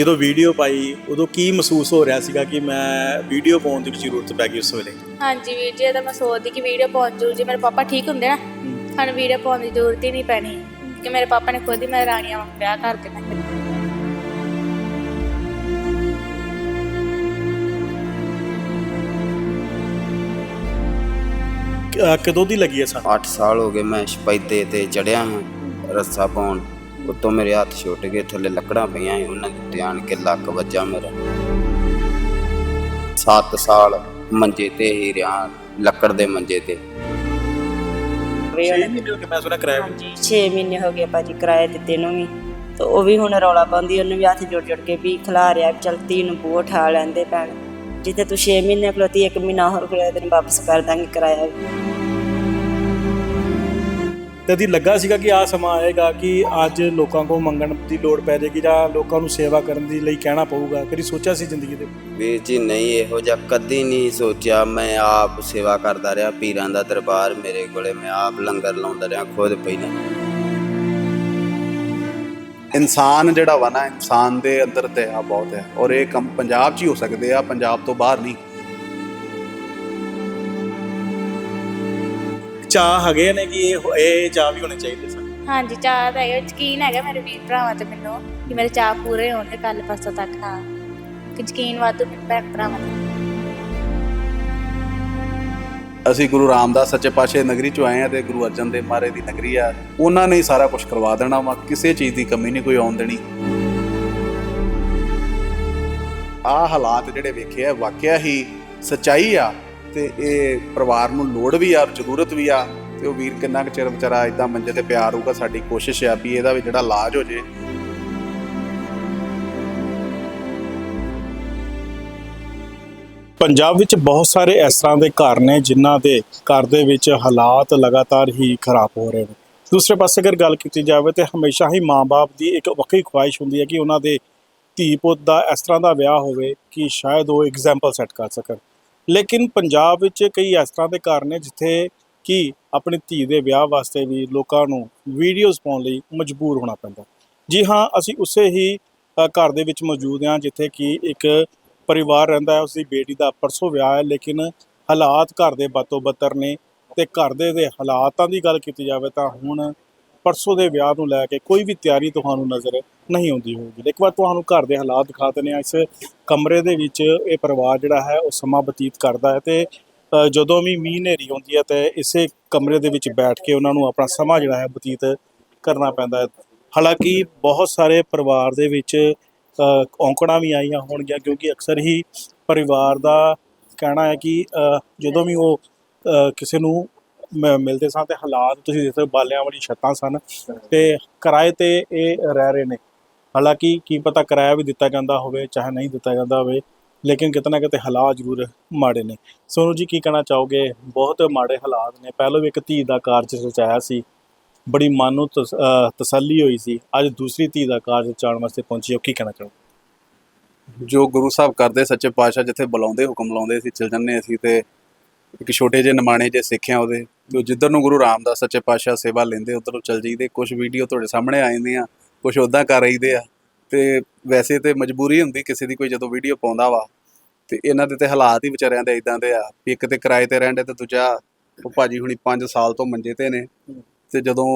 ਜਦੋਂ ਵੀਡੀਓ ਪਾਈ ਉਦੋਂ ਕੀ ਮਹਿਸੂਸ ਹੋ ਰਿਹਾ ਸੀਗਾ ਕਿ ਮੈਂ ਵੀਡੀਓ ਪਾਉਣ ਦੀ ਜ਼ਰੂਰਤ ਪੈ ਗਈ ਉਸ ਵੇਲੇ? ਹਾਂਜੀ ਵੀਰ ਜੀ ਤਾਂ ਮੈਂ ਸੋਚਦੀ ਕਿ ਵੀਡੀਓ ਪਹੁੰਚ ਜੂ ਜੇ ਮੇਰੇ ਪਾਪਾ ਠੀਕ ਹੁੰਦੇ ਨਾ ਸਾਨੂੰ ਵੀਡੀਓ ਪਾਉਣ ਦੀ ਜ਼ਰੂਰਤ ਹੀ ਨਹੀਂ ਪੈਣੀ। ਕਿ ਮੇਰੇ ਪਾਪਾ ਨੇ ਖੁਦ ਹੀ ਮੇਰੇ ਰਾਣੀਆਂ ਵਾਂਗ ਵਿਆਹ ਕਰ ਦੇਣਾ ਕਦੋਂ ਦੀ ਲੱਗੀ ਹੈ ਸਾਨੂੰ 8 ਸਾਲ ਹੋ ਗਏ ਮੈਂ ਸਪੈਦੇ ਤੇ ਚੜਿਆ ਹਾਂ ਰੱਸਾ ਪਾਉਣ। ਉੱਤੋਂ ਮੇਰੇ ਹੱਥ ਛੁੱਟ ਗਏ ਥੱਲੇ ਲੱਕੜਾਂ ਪਈਆਂ ਸੀ ਉਹਨਾਂ ਦੇ ਉੱਤੇ ਆਣ ਕੇ ਲੱਕ ਵੱਜਾ ਮੇਰਾ। 7 ਸਾਲ ਮੰਜੇ ਤੇ ਹੀ ਰਿਹਾ ਲੱਕੜ ਦੇ ਮੰਜੇ ਤੇ। ਛੇ ਮਹੀਨੇ ਹੋ ਗਏ ਮੈਂ ਸੁਣਿਆ ਕਿਰਾਇਆ ਵੀ। ਹਾਂਜੀ 6 ਮਹੀਨੇ ਹੋ ਗਏ ਭਾਜੀ ਕਿਰਾਏ ਦਿੱਤੇ ਨੂੰ ਵੀ। ਤੇ ਉਹ ਵੀ ਹੁਣ ਰੌਲਾ ਪਾਉਂਦੀ ਉਹਨੂੰ ਵੀ ਹੱਥ ਜੋੜ ਜੋੜ ਕੇ ਵੀ ਖਿਲਾ ਰਿਹਾ ਚਲਤੀ ਨੂੰ ਬੂਹ ਉਠਾ ਲੈਂਦੇ ਪੈਣ ਜਿੱਥੇ ਤੂੰ 6 ਮਹੀਨੇ ਖਲੋਤੀ 1 ਮਹੀਨਾ ਹੋਰ ਖਲੋਇਆ ਤੈਨੂੰ ਵਾਪਸ ਕਰ ਦਾਂਗੇ ਕਿਰਾਇਆ ਵੀ। ਕਦੀ ਲੱਗਾ ਸੀਗਾ ਕਿ ਆ ਸਮਾਂ ਆਏਗਾ ਕਿ ਅੱਜ ਲੋਕਾਂ ਕੋਲ ਮੰਗਣ ਦੀ ਲੋੜ ਪੈ ਜਾਏਗੀ ਜਾਂ ਲੋਕਾਂ ਨੂੰ ਸੇਵਾ ਕਰਨ ਦੀ ਲਈ ਕਹਿਣਾ ਪਊਗਾ। ਕਦੀ ਸੋਚਿਆ ਸੀ ਜ਼ਿੰਦਗੀ ਦੇ ਵੀਰ ਜੀ ਨਹੀਂ ਇਹੋ ਜਿਹਾ ਕਦੀ ਨਹੀਂ ਸੋਚਿਆ। ਮੈਂ ਆਪ ਸੇਵਾ ਕਰਦਾ ਰਿਹਾ ਪੀਰਾਂ ਦਾ ਦਰਬਾਰ ਮੇਰੇ ਕੋਲੇ। ਮੈਂ ਆਪ ਲੰਗਰ ਲਾਉਂਦਾ ਰਿਹਾ ਖੁਦ ਪਹਿਲਾਂ ਇਨਸਾਨ ਜਿਹੜਾ ਵਾ ਨਾ ਇਨਸਾਨ ਦੇ ਅੰਦਰ ਦਇਆ ਬਹੁਤ ਹੈ। ਔਰ ਇਹ ਕੰਮ ਪੰਜਾਬ 'ਚ ਹੀ ਹੋ ਸਕਦੇ ਆ ਪੰਜਾਬ ਤੋਂ ਬਾਹਰ ਨਹੀਂ। ਚਾਹ ਹੈਗੇ ਨੇ ਕਿ ਇਹ ਇਹ ਚਾਹ ਵੀ ਹੋਣੇ ਚਾਹੀਦੇ ਸਨ? ਹਾਂਜੀ ਚਾਹ ਦਾ ਹੈਗਾ ਯਕੀਨ ਹੈਗਾ ਮੇਰੇ ਵੀਰ ਭਰਾਵਾਂ ਤੇ ਮੈਨੂੰ ਕਿ ਮੇਰੇ ਚਾਹ ਪੂਰੇ ਹੋਣਗੇ ਕੱਲ ਪਰਸੋਂ ਤੱਕ ਹਾਂ। ਕਿ ਯਕੀਨ ਵਾਧੂ ਮੇਰੇ ਭੈਣ ਭਰਾਵਾਂ ਤੇ। ਅਸੀਂ ਗੁਰੂ ਰਾਮਦਾਸ ਸੱਚੇ ਪਾਤਸ਼ਾਹ ਨਗਰੀ 'ਚੋਂ ਆਏ ਆ ਤੇ ਗੁਰੂ ਅਰਜਨ ਦੇਵ ਮਹਾਰਾਜ ਦੀ ਨਗਰੀ ਆ। ਉਹਨਾਂ ਨੇ ਹੀ ਸਾਰਾ ਕੁਝ ਕਰਵਾ ਦੇਣਾ ਵਾ ਕਿਸੇ ਚੀਜ਼ ਦੀ ਕਮੀ ਨਹੀਂ ਕੋਈ ਆਉਣ ਦੇਣੀ। ਆ ਹਾਲਾਤ ਜਿਹੜੇ ਵੇਖੇ ਆ ਵਾਕਿਆ ਹੀ ਸਚਾਈ ਆ। ਤੇ ਇਹ ਪਰਿਵਾਰ ਨੂੰ ਲੋੜ ਵੀ ਆ, ਜ਼ਰੂਰਤ ਵੀ ਆ, ਤੇ ਉਹ ਵੀਰ ਕਿੰਨਾ ਕੁ ਚਿਰ ਵਿਚਾਰਾ ਇਦਾਂ ਮੰਜੇ ਤੇ ਪਿਆ ਰਹੂਗਾ, ਸਾਡੀ ਕੋਸ਼ਿਸ਼ ਆ ਵੀ ਇਹਦਾ ਵੀ ਜਿਹੜਾ ਇਲਾਜ ਹੋ ਜੇ। ਪੰਜਾਬ ਵਿੱਚ ਬਹੁਤ ਸਾਰੇ ਇਸ ਤਰ੍ਹਾਂ ਦੇ ਘਰ ਨੇ ਜਿਨ੍ਹਾਂ ਦੇ ਘਰ ਦੇ ਵਿੱਚ ਹਾਲਾਤ ਲਗਾਤਾਰ ਹੀ ਖਰਾਬ ਹੋ ਰਹੇ ਨੇ। ਦੂਸਰੇ ਪਾਸੇ ਅਗਰ ਗੱਲ ਕੀਤੀ ਜਾਵੇ ਤੇ ਹਮੇਸ਼ਾ ਹੀ ਮਾਂ-ਬਾਪ ਦੀ ਇੱਕ ਵੱਖਰੀ ਖੁਆਇਸ਼ ਹੁੰਦੀ ਹੈ ਕਿ ਉਹਨਾਂ ਦੇ ਧੀ ਪੁੱਤ ਦਾ ਇਸ ਤਰ੍ਹਾਂ ਦਾ ਵਿਆਹ ਹੋਵੇ ਕਿ ਸ਼ਾਇਦ ਉਹ ਐਗਜ਼ਾਮਪਲ ਸੈੱਟ ਕਰ ਸਕਣ। ਲੇਕਿਨ ਪੰਜਾਬ ਵਿੱਚ ਕਈ ਇਸ ਤਰ੍ਹਾਂ ਦੇ ਘਰ ਨੇ ਜਿੱਥੇ ਕਿ ਆਪਣੀ ਧੀ ਦੇ ਵਿਆਹ ਵਾਸਤੇ ਵੀ ਲੋਕਾਂ ਨੂੰ ਵੀਡੀਓਜ਼ ਪਾਉਣ ਲਈ ਮਜਬੂਰ ਹੋਣਾ ਪੈਂਦਾ। ਜੀ ਹਾਂ, ਅਸੀਂ ਉਸੇ ਹੀ ਘਰ ਦੇ ਵਿੱਚ ਮੌਜੂਦ ਹਾਂ ਜਿੱਥੇ ਕਿ ਇੱਕ ਪਰਿਵਾਰ ਰਹਿੰਦਾ ਹੈ ਉਸ ਦੀ ਬੇਟੀ ਦਾ ਪਰਸੋਂ ਵਿਆਹ ਹੈ, ਲੇਕਿਨ ਹਾਲਾਤ ਘਰ ਦੇ ਬਾਤੋਂ ਬੱਤਰ ਨੇ ਤੇ ਘਰ ਦੇ ਦੇ ਹਾਲਾਤਾਂ ਦੀ ਗੱਲ ਕੀਤੀ ਜਾਵੇ ਤਾਂ ਹੁਣ ਪਰਸੋਂ ਦੇ ਵਿਆਹ ਨੂੰ ਲੈ ਕੇ ਕੋਈ ਵੀ ਤਿਆਰੀ ਤੁਹਾਨੂੰ ਨਜ਼ਰ ਨਹੀਂ ਆਉਂਦੀ ਹੋਊਗੀ। ਇੱਕ ਵਾਰ ਤੁਹਾਨੂੰ ਘਰ ਦੇ ਹਾਲਾਤ ਦਿਖਾ ਦਿੰਦੇ ਆ ਇਸ ਕਮਰੇ ਦੇ ਵਿੱਚ ਇਹ ਪਰਿਵਾਰ ਜਿਹੜਾ ਹੈ, ਉਹ ਸਮਾਂ ਬਤੀਤ ਕਰਦਾ ਹੈ ਤੇ ਜਦੋਂ ਵੀ ਮੀਂਹ ਹਨੇਰੀ ਹੁੰਦੀ ਹੈ ਤੇ ਇਸੇ ਕਮਰੇ ਦੇ ਵਿੱਚ ਬੈਠ ਕੇ ਉਹਨਾਂ ਨੂੰ ਆਪਣਾ ਸਮਾਂ ਜਿਹੜਾ ਹੈ, ਬਤੀਤ ਕਰਨਾ ਪੈਂਦਾ ਹੈ। ਹਾਲਾਂਕਿ ਬਹੁਤ ਸਾਰੇ ਪਰਿਵਾਰ ਦੇ ਵਿੱਚ ਔਂਕੜਾਂ ਵੀ ਆਈਆਂ ਹੋਣਗੀਆਂ ਕਿਉਂਕਿ ਅਕਸਰ ਹੀ ਪਰਿਵਾਰ ਦਾ ਕਹਿਣਾ ਹੈ ਕਿ ਜਦੋਂ ਵੀ ਉਹ ਕਿਸੇ ਨੂੰ ਮ- ਮਿਲਦੇ ਸਨ ਤੇ ਹਾਲਾਤ ਤੁਸੀਂ ਦੇਖਦੇ ਹੋ, ਬਾਲਿਆਂ ਵਾਲੀ ਛੱਤਾਂ ਸਨ ਤੇ ਕਿਰਾਏ ਤੇ ਇਹ ਰਹਿ ਰਹੇ ਨੇ। ਹਾਲਾਂਕਿ ਕੀ ਪਤਾ ਕਿਰਾਇਆ ਵੀ ਦਿੱਤਾ ਜਾਂਦਾ ਹੋਵੇ ਚਾਹੇ ਨਹੀਂ ਦਿੱਤਾ ਜਾਂਦਾ ਹੋਵੇ, ਲੇਕਿਨ ਕਿਤੇ ਨਾ ਕਿਤੇ ਹਾਲਾਤ ਜ਼ਰੂਰ ਮਾੜੇ ਨੇ। ਸੋਨੂ ਜੀ ਕੀ ਕਹਿਣਾ ਚਾਹੋਗੇ? ਬਹੁਤ ਮਾੜੇ ਹਾਲਾਤ ਨੇ। ਪਹਿਲਾਂ ਵੀ ਇੱਕ ਧੀ ਦਾ ਕਾਰਜ ਰਚਾਇਆ ਸੀ। ਬੜੀ ਮਨ ਨੂੰ ਤਸ- ਤਸੱਲੀ ਹੋਈ ਸੀ। ਅੱਜ ਦੂਸਰੀ ਧੀ ਦਾ ਕਾਰਜ ਰਚਾਉਣ ਵਾਸਤੇ ਪਹੁੰਚੀ ਹੋ। ਕੀ ਕਹਿਣਾ ਚਾਹੋ ਜੋ ਗੁਰੂ ਸਾਹਿਬ ਕਰਦੇ ਸੱਚੇ ਪਾਤਸ਼ਾਹ ਜਿੱਥੇ ਬੁਲਾਉਂਦੇ, ਹੁਕਮ ਲਾਉਂਦੇ ਸੀ, ਚਲ ਜੰਨੇ ਅਸੀਂ ਤੇ ਇੱਕ ਛੋਟੇ ਜਿਹੇ ਨਿਮਾਣੇ ਜੇ ਸਿੱਖਿਆ ਉਹਦੇ, ਜੋ ਜਿੱਧਰ ਨੂੰ ਗੁਰੂ ਰਾਮਦਾਸ ਸੱਚੇ ਪਾਤਸ਼ਾਹ ਸੇਵਾ ਲੈਂਦੇ, ਉਧਰ ਨੂੰ ਚਲ ਜਾਈਦੇ। ਕੁਝ ਵੀਡੀਓ ਤੁਹਾਡੇ ਸਾਹਮਣੇ ਆ ਜਾਂਦੀਆਂ ਕੁਝ ਉਦਾਂ ਕਰ ਰਹੀਦੇ ਆ। ਤੇ ਵੈਸੇ ਤੇ ਮਜਬੂਰੀ ਹੁੰਦੀ ਕਿਸੇ ਦੀ ਕੋਈ ਜਦੋਂ ਵੀਡੀਓ ਪਾਉਂਦਾ ਵਾ, ਤੇ ਇਹਨਾਂ ਦੇ ਤੇ ਹਾਲਾਤ ਹੀ ਵਿਚਾਰਿਆਂ ਦੇ ਇਦਾਂ ਦੇ ਆ ਵੀ ਇੱਕ ਤੇ ਕਿਰਾਏ ਤੇ ਰਹਿੰਦੇ ਤੇ ਦੂਜਾ ਉਹ ਭਾਜੀ ਹੁਣੀ 5 ਸਾਲ ਤੋਂ ਮੰਜੇ ਤੇ ਨੇ। ਤੇ ਜਦੋਂ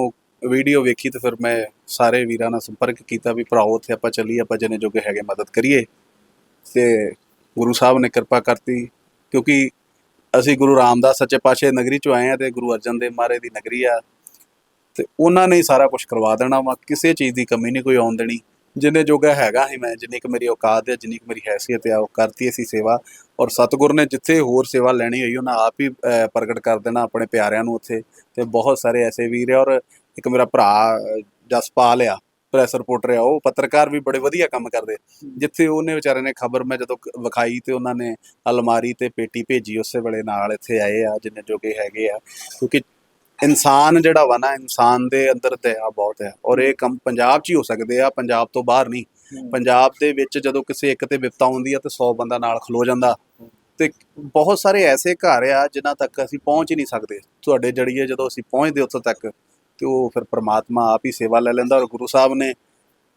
ਵੀਡੀਓ ਵੇਖੀ ਤੇ ਫਿਰ ਮੈਂ ਸਾਰੇ ਵੀਰਾਂ ਨਾਲ ਸੰਪਰਕ ਕੀਤਾ ਵੀ ਭਰਾਓ ਉੱਥੇ ਆਪਾਂ ਚੱਲੀਏ, ਆਪਾਂ ਜਨੇ ਜੋਗੇ ਹੈਗੇ, ਮਦਦ ਕਰੀਏ। ਤੇ ਗੁਰੂ ਸਾਹਿਬ ਨੇ ਕਿਰਪਾ ਕਰਤੀ, ਕਿਉਂਕਿ ਅਸੀਂ ਗੁਰੂ ਰਾਮਦਾਸ ਸੱਚੇ ਪਾਤਸ਼ਾਹ ਨਗਰੀ ਚੋਂ ਆਏ ਆ ਤੇ ਗੁਰੂ ਅਰਜਨ ਦੇਵ ਮਹਾਰਾਜ ਦੀ ਨਗਰੀ ਆ। ਤੇ ਉਹਨਾਂ ਨੇ ਸਾਰਾ ਕੁਝ ਕਰਵਾ ਦੇਣਾ ਵਾ, ਕਿਸੇ ਚੀਜ਼ ਦੀ ਕਮੀ ਨਹੀਂ, ਕੋਈ ਆਉਣ ਦੇਣੀ। ਜਿੰਨੇ ਜੋਗਾ ਹੈਗਾ ਹੀ ਮੈਂ, ਜਿੰਨੀ ਕੁ ਮੇਰੀ ਔਕਾਤ ਹੈ, ਜਿੰਨੀ ਕੁ ਮੇਰੀ ਹੈਸੀਅਤ ਹੈ, ਉਹ ਕਰਤੀ ਅਸੀਂ ਸੇਵਾ। ਔਰ ਸਤਿਗੁਰ ਨੇ ਜਿੱਥੇ ਹੋਰ ਸੇਵਾ ਲੈਣੀ ਹੋਈ, ਉਹਨਾਂ ਆਪ ਹੀ ਪ੍ਰਗਟ ਕਰ ਦੇਣਾ ਆਪਣੇ ਪਿਆਰਿਆਂ ਨੂੰ ਉੱਥੇ। ਤੇ ਬਹੁਤ ਸਾਰੇ ਐਸੇ ਵੀਰ ਆ ਔਰ ਇੱਕ ਮੇਰਾ ਭਰਾ ਜਸਪਾਲ ਆ ਪ੍ਰੈਸ ਰਿਪੋਰਟਰ ਆ, ਉਹ ਪੱਤਰਕਾਰ ਵੀ ਬੜੇ ਵਧੀਆ ਕੰਮ ਕਰਦੇ। ਜਿੱਥੇ ਉਹਨੇ ਵਿਚਾਰੇ ਨੇ ਖਬਰ ਮੈਂ ਜਦੋਂ ਵਿਖਾਈ ਤੇ ਉਹਨਾਂ ਨੇ ਅਲਮਾਰੀ ਤੇ ਪੇਟੀ ਭੇਜੀ, ਉਸੇ ਵੇਲੇ ਨਾਲ ਇੱਥੇ ਆਏ ਆ, ਜਿੰਨੇ ਜੋਗੇ ਹੈਗੇ ਆ। ਕਿਉਂਕਿ ਇਨਸਾਨ ਜਿਹੜਾ ਵਾ ਨਾ ਇਨਸਾਨ ਦੇ ਅੰਦਰ ਦਇਆ ਬਹੁਤ ਹੈ। ਔਰ ਇਹ ਕੰਮ ਪੰਜਾਬ 'ਚ ਹੀ ਹੋ ਸਕਦੇ ਆ ਪੰਜਾਬ ਤੋਂ ਬਾਹਰ ਨਹੀਂ। ਪੰਜਾਬ ਦੇ ਵਿੱਚ ਜਦੋਂ ਕਿਸੇ ਇੱਕ ਤੇ ਵਿਪਤਾ ਆਉਂਦੀ ਆ ਤੇ 100 ਬੰਦਾ ਨਾਲ ਖਲੋ ਜਾਂਦਾ। ਤੇ ਬਹੁਤ ਸਾਰੇ ਐਸੇ ਘਰ ਆ ਜਿਨ੍ਹਾਂ ਤੱਕ ਅਸੀਂ ਪਹੁੰਚ ਹੀ ਨਹੀਂ ਸਕਦੇ। ਤੁਹਾਡੇ ਜੜੀਏ ਜਦੋਂ ਅਸੀਂ ਪਹੁੰਚਦੇ ਉੱਥੋਂ ਤੱਕ ਤੇ ਉਹ ਫਿਰ ਪ੍ਰਮਾਤਮਾ ਆਪ ਹੀ ਸੇਵਾ ਲੈ ਲੈਂਦਾ ਔਰ ਗੁਰੂ ਸਾਹਿਬ ਨੇ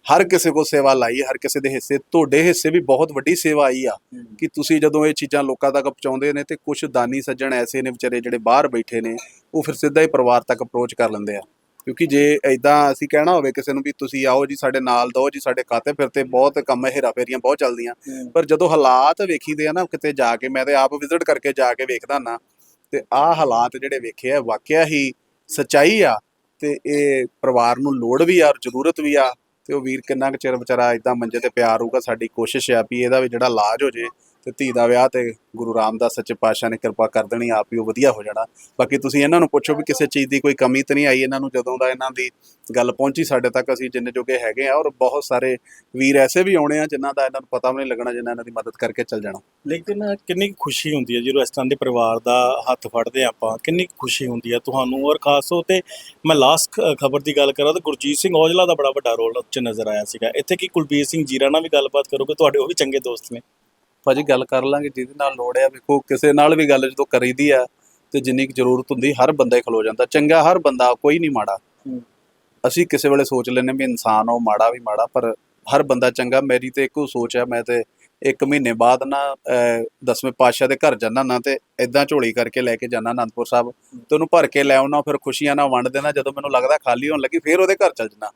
ਹਰ ਕਿਸੇ ਕੋ ਸੇਵਾ ਲਾਈ ਹਰ ਕਿਸੇ ਦੇ ਹਿੱਸੇ। ਤੁਹਾਡੇ ਹਿੱਸੇ ਵੀ ਬਹੁਤ ਵੱਡੀ ਸੇਵਾ ਆਈ ਆ ਕਿ ਤੁਸੀਂ ਜਦੋਂ ਇਹ ਚੀਜ਼ਾਂ ਲੋਕਾਂ ਤੱਕ ਪਹੁੰਚਾਉਂਦੇ ਨੇ ਤੇ ਕੁਝ ਦਾਨੀ ਸੱਜਣ ਐਸੇ ਨੇ ਵਿਚਾਰੇ ਜਿਹੜੇ ਬਾਹਰ ਬੈਠੇ ਨੇ ਉਹ ਫਿਰ ਸਿੱਧਾ ਹੀ ਪਰਿਵਾਰ ਤੱਕ ਅਪਰੋਚ ਕਰ ਲੈਂਦੇ ਆ। ਕਿਉਂਕਿ ਜੇ ਐਦਾਂ ਅਸੀਂ ਕਹਿਣਾ ਹੋਵੇ ਕਿਸੇ ਨੂੰ ਵੀ ਤੁਸੀਂ ਆਓ ਜੀ ਸਾਡੇ ਨਾਲ ਦਿਓ ਜੀ ਸਾਡੇ ਖਾਤੇ ਫਿਰ ਤੇ ਬਹੁਤ ਕੰਮ ਹੇਰਾ ਫੇਰੀਆਂ ਬਹੁਤ ਚੱਲਦੀਆਂ। ਪਰ ਜਦੋਂ ਹਾਲਾਤ ਵੇਖੀਦੇ ਆ ਨਾ ਕਿਤੇ ਜਾ ਕੇ ਮੈਂ ਤੇ ਆਪ ਵਿਜ਼ਿਟ ਕਰਕੇ ਜਾ ਕੇ ਵੇਖਦਾ ਨਾ ਤੇ ਆਹ ਹਾਲਾਤ ਜਿਹੜੇ ਵੇਖੇ ਆ ਵਾਕਿਆ ਹੀ ਸਚਾਈ ਆ ਤੇ ਇਹ ਪਰਿਵਾਰ ਨੂੰ ਲੋੜ ਵੀ ਆ ਔਰ ਜ਼ਰੂਰਤ ਵੀ ਆ ਤੇ ਉਹ ਵੀਰ ਕਿੰਨਾ ਕੁ ਚਿਰ ਵਿਚਾਰਾ ਇਦਾਂ ਮੰਜੇ ਤੇ ਪਿਆ ਰਹੂਗਾ ਸਾਡੀ ਕੋਸ਼ਿਸ਼ ਆ ਵੀ ਇਹਦਾ ਵੀ ਜਿਹੜਾ ਇਲਾਜ ਹੋ ਜੇ। ਤੇ ਧੀ ਦਾ ਵਿਆਹ ਤੇ ਗੁਰੂ ਰਾਮਦਾਸ ਸੱਚੇ ਪਾਤਸ਼ਾਹ ਨੇ ਕਿਰਪਾ ਕਰ ਦੇਣੀ, ਆਪ ਹੀ ਉਹ ਵਧੀਆ ਹੋ ਜਾਣਾ। ਬਾਕੀ ਤੁਸੀਂ ਇਹਨਾਂ ਨੂੰ ਪੁੱਛੋ ਵੀ ਕਿਸੇ ਚੀਜ਼ ਦੀ ਕੋਈ ਕਮੀ ਤਾਂ ਨਹੀਂ ਆਈ ਇਹਨਾਂ ਨੂੰ ਜਦੋਂ ਦਾ ਇਹਨਾਂ ਦੀ ਗੱਲ ਪਹੁੰਚੀ ਸਾਡੇ ਤੱਕ, ਅਸੀਂ ਜਿੰਨੇ ਜੋਗੇ ਹੈਗੇ ਆ ਔਰ ਬਹੁਤ ਸਾਰੇ ਵੀਰ ਐਸੇ ਵੀ ਆਉਣੇ ਆ ਜਿਨ੍ਹਾਂ ਦਾ ਇਹਨਾਂ ਨੂੰ ਪਤਾ ਵੀ ਨਹੀਂ ਲੱਗਣਾ, ਜਿਨ੍ਹਾਂ ਇਹਨਾਂ ਦੀ ਮਦਦ ਕਰਕੇ ਚੱਲ ਜਾਣਾ। ਲੇਕਿਨ ਕਿੰਨੀ ਕੁ ਖੁਸ਼ੀ ਹੁੰਦੀ ਹੈ ਜਦੋਂ ਇਸ ਤਰ੍ਹਾਂ ਦੇ ਪਰਿਵਾਰ ਦਾ ਹੱਥ ਫੜਦੇ ਹਾਂ ਆਪਾਂ, ਕਿੰਨੀ ਕੁ ਖੁਸ਼ੀ ਹੁੰਦੀ ਹੈ ਤੁਹਾਨੂੰ? ਔਰ ਖਾਸ ਤੌਰ ਤੇ ਮੈਂ ਲਾਸਟ ਖਬਰ ਦੀ ਗੱਲ ਕਰਾਂ ਤਾਂ ਗੁਰਜੀਤ ਸਿੰਘ ਔਜਲਾ ਦਾ ਬੜਾ ਵੱਡਾ ਰੋਲ ਉੱਚ ਨਜ਼ਰ ਆਇਆ ਸੀਗਾ। ਇੱਥੇ ਕੀ ਕੁਲਬੀਰ ਸਿੰਘ ਜੀਰਾ ਨਾਲ ਵੀ ਗੱਲਬਾਤ ਕਰੋਗੇ? ਤੁਹਾਡੇ ਉਹ ਵੀ ਚੰਗੇ ਦੋਸਤ ਨੇ। ਭਾਜੀ ਗੱਲ ਕਰ ਲਾਂਗੇ ਜਿਹਦੇ ਨਾਲ ਲੋੜ ਆ ਵੇਖੋ ਕਿਸੇ ਨਾਲ ਵੀ ਗੱਲ ਜਦੋਂ ਕਰੀਦੀ ਆ ਤੇ ਜਿੰਨੀ ਕੁ ਜ਼ਰੂਰਤ ਹੁੰਦੀ ਹਰ ਬੰਦਾ ਹੀ ਖਲੋ ਜਾਂਦਾ। ਚੰਗਾ ਹਰ ਬੰਦਾ ਕੋਈ ਨਹੀਂ ਮਾੜਾ। ਅਸੀਂ ਕਿਸੇ ਵੇਲੇ ਸੋਚ ਲੈਂਦੇ ਵੀ ਇਨਸਾਨ ਉਹ ਮਾੜਾ ਵੀ ਮਾੜਾ ਪਰ ਹਰ ਬੰਦਾ ਚੰਗਾ। ਮੇਰੀ ਤੇ ਇੱਕੋ ਸੋਚ ਆ ਮੈਂ ਤੇ ਇੱਕ ਮਹੀਨੇ ਬਾਅਦ ਨਾ ਅਹ, ਦਸਵੇਂ ਪਾਤਸ਼ਾਹ ਦੇ ਘਰ ਜਾਣਾ ਨਾ ਤੇ ਇਦਾਂ ਝੋਲੀ ਕਰਕੇ ਲੈ ਕੇ ਜਾਣਾ ਅਨੰਦਪੁਰ ਸਾਹਿਬ। ਤੇ ਉਹਨੂੰ ਭਰ ਕੇ ਲੈ ਆਉਣਾ ਫਿਰ ਖੁਸ਼ੀਆਂ ਨਾਲ ਵੰਡ ਦੇਣਾ ਜਦੋਂ ਮੈਨੂੰ ਲੱਗਦਾ ਖਾਲੀ ਹੋਣ ਲੱਗੀ ਫਿਰ ਉਹਦੇ ਘਰ ਚੱਲ ਜਾਣਾ।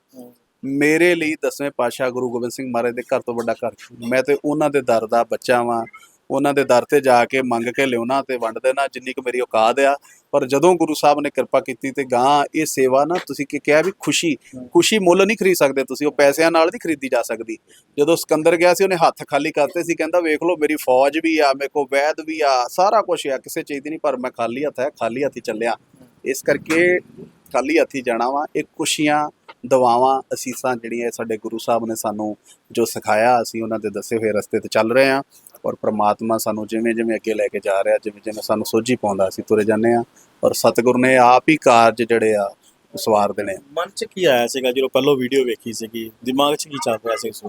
ਮੇਰੇ ਲਈ ਦਸਵੇਂ ਪਾਤਸ਼ਾਹ ਗੁਰੂ ਗੋਬਿੰਦ ਸਿੰਘ ਮਹਾਰਾਜ ਦੇ ਘਰ ਤੋਂ ਵੱਡਾ ਘਰ ਮੈਂ ਤੇ ਉਹਨਾਂ ਦੇ ਦਰ ਦਾ ਬੱਚਾ ਵਾਂ। ਉਹਨਾਂ ਦੇ ਦਰ ਤੇ ਜਾ ਕੇ ਮੰਗ ਕੇ ਲਿਆਉਣਾ ਤੇ ਵੰਡ ਦੇਣਾ, ਜਿੰਨੀ ਕੁ ਮੇਰੀ ਔਕਾਤ ਆ। ਪਰ ਜਦੋਂ ਗੁਰੂ ਸਾਹਿਬ ਨੇ ਕਿਰਪਾ ਕੀਤੀ ਤੇ ਗਾਂ, ਇਹ ਸੇਵਾ ਨਾ ਤੁਸੀਂ ਕੀ ਕਿਹਾ ਵੀ ਖੁਸ਼ੀ ਖੁਸ਼ੀ ਮੁੱਲ ਨਹੀਂ ਖਰੀਦ ਸਕਦੇ ਤੁਸੀਂ, ਉਹ ਪੈਸਿਆਂ ਨਾਲ ਨਹੀਂ ਖਰੀਦੀ ਜਾ ਸਕਦੀ। ਜਦੋਂ ਸਿਕੰਦਰ ਗਿਆ ਸੀ, ਉਹਨੇ ਹੱਥ ਖਾਲੀ ਕਰਤੇ ਸੀ, ਕਹਿੰਦਾ ਵੇਖ ਲਓ, ਮੇਰੀ ਫੌਜ ਵੀ ਆ, ਮੇਰੇ ਕੋਲ ਵੈਦ ਵੀ ਆ, ਸਾਰਾ ਕੁਝ ਆ, ਕਿਸੇ ਚੀਜ਼ ਦੀ ਨਹੀਂ, ਪਰ ਮੈਂ ਖਾਲੀ ਹੱਥ ਹੈ, ਖਾਲੀ ਹੱਥੀ ਚੱਲਿਆ। ਇਸ ਕਰਕੇ ਖਾਲੀ ਹੱਥੀ ਜਾਣਾ ਵਾ। ਇਹ ਖੁਸ਼ੀਆਂ ਦਵਾਵਾਂ ਅਸੀਸਾਂ ਜਿਹੜੀਆਂ ਸਾਡੇ ਗੁਰੂ ਸਾਹਿਬ ਨੇ ਸਾਨੂੰ ਜੋ ਸਿਖਾਇਆ ਅਸੀਂ ਉਹਨਾਂ ਦੇ ਦੱਸੇ ਹੋਏ ਰਸਤੇ ਤੇ ਚੱਲ ਰਹੇ ਹਾਂ ਔਰ ਪ੍ਰਮਾਤਮਾ ਸਾਨੂੰ ਜਿਵੇਂ ਜਿਵੇਂ ਅੱਗੇ ਲੈ ਕੇ ਜਾ ਰਿਹਾ ਜਿਵੇਂ ਜਿਵੇਂ ਸਾਨੂੰ ਸੋਝੀ ਪਾਉਂਦਾ ਅਸੀਂ ਤੁਰੇ ਜਾਂਦੇ ਹਾਂ ਔਰ ਸਤਿਗੁਰ ਨੇ ਆਪ ਹੀ ਕਾਰਜ ਜਿਹੜੇ ਆ ਸਵਾਰ ਦੇਣੇ ਆ। ਮਨ 'ਚ ਕੀ ਆਇਆ ਸੀਗਾ ਜਦੋਂ ਪਹਿਲਾਂ ਵੀਡੀਓ ਵੇਖੀ ਸੀਗੀ? ਦਿਮਾਗ 'ਚ ਕੀ ਚੱਲ ਰਿਹਾ ਸੀ ਉਸ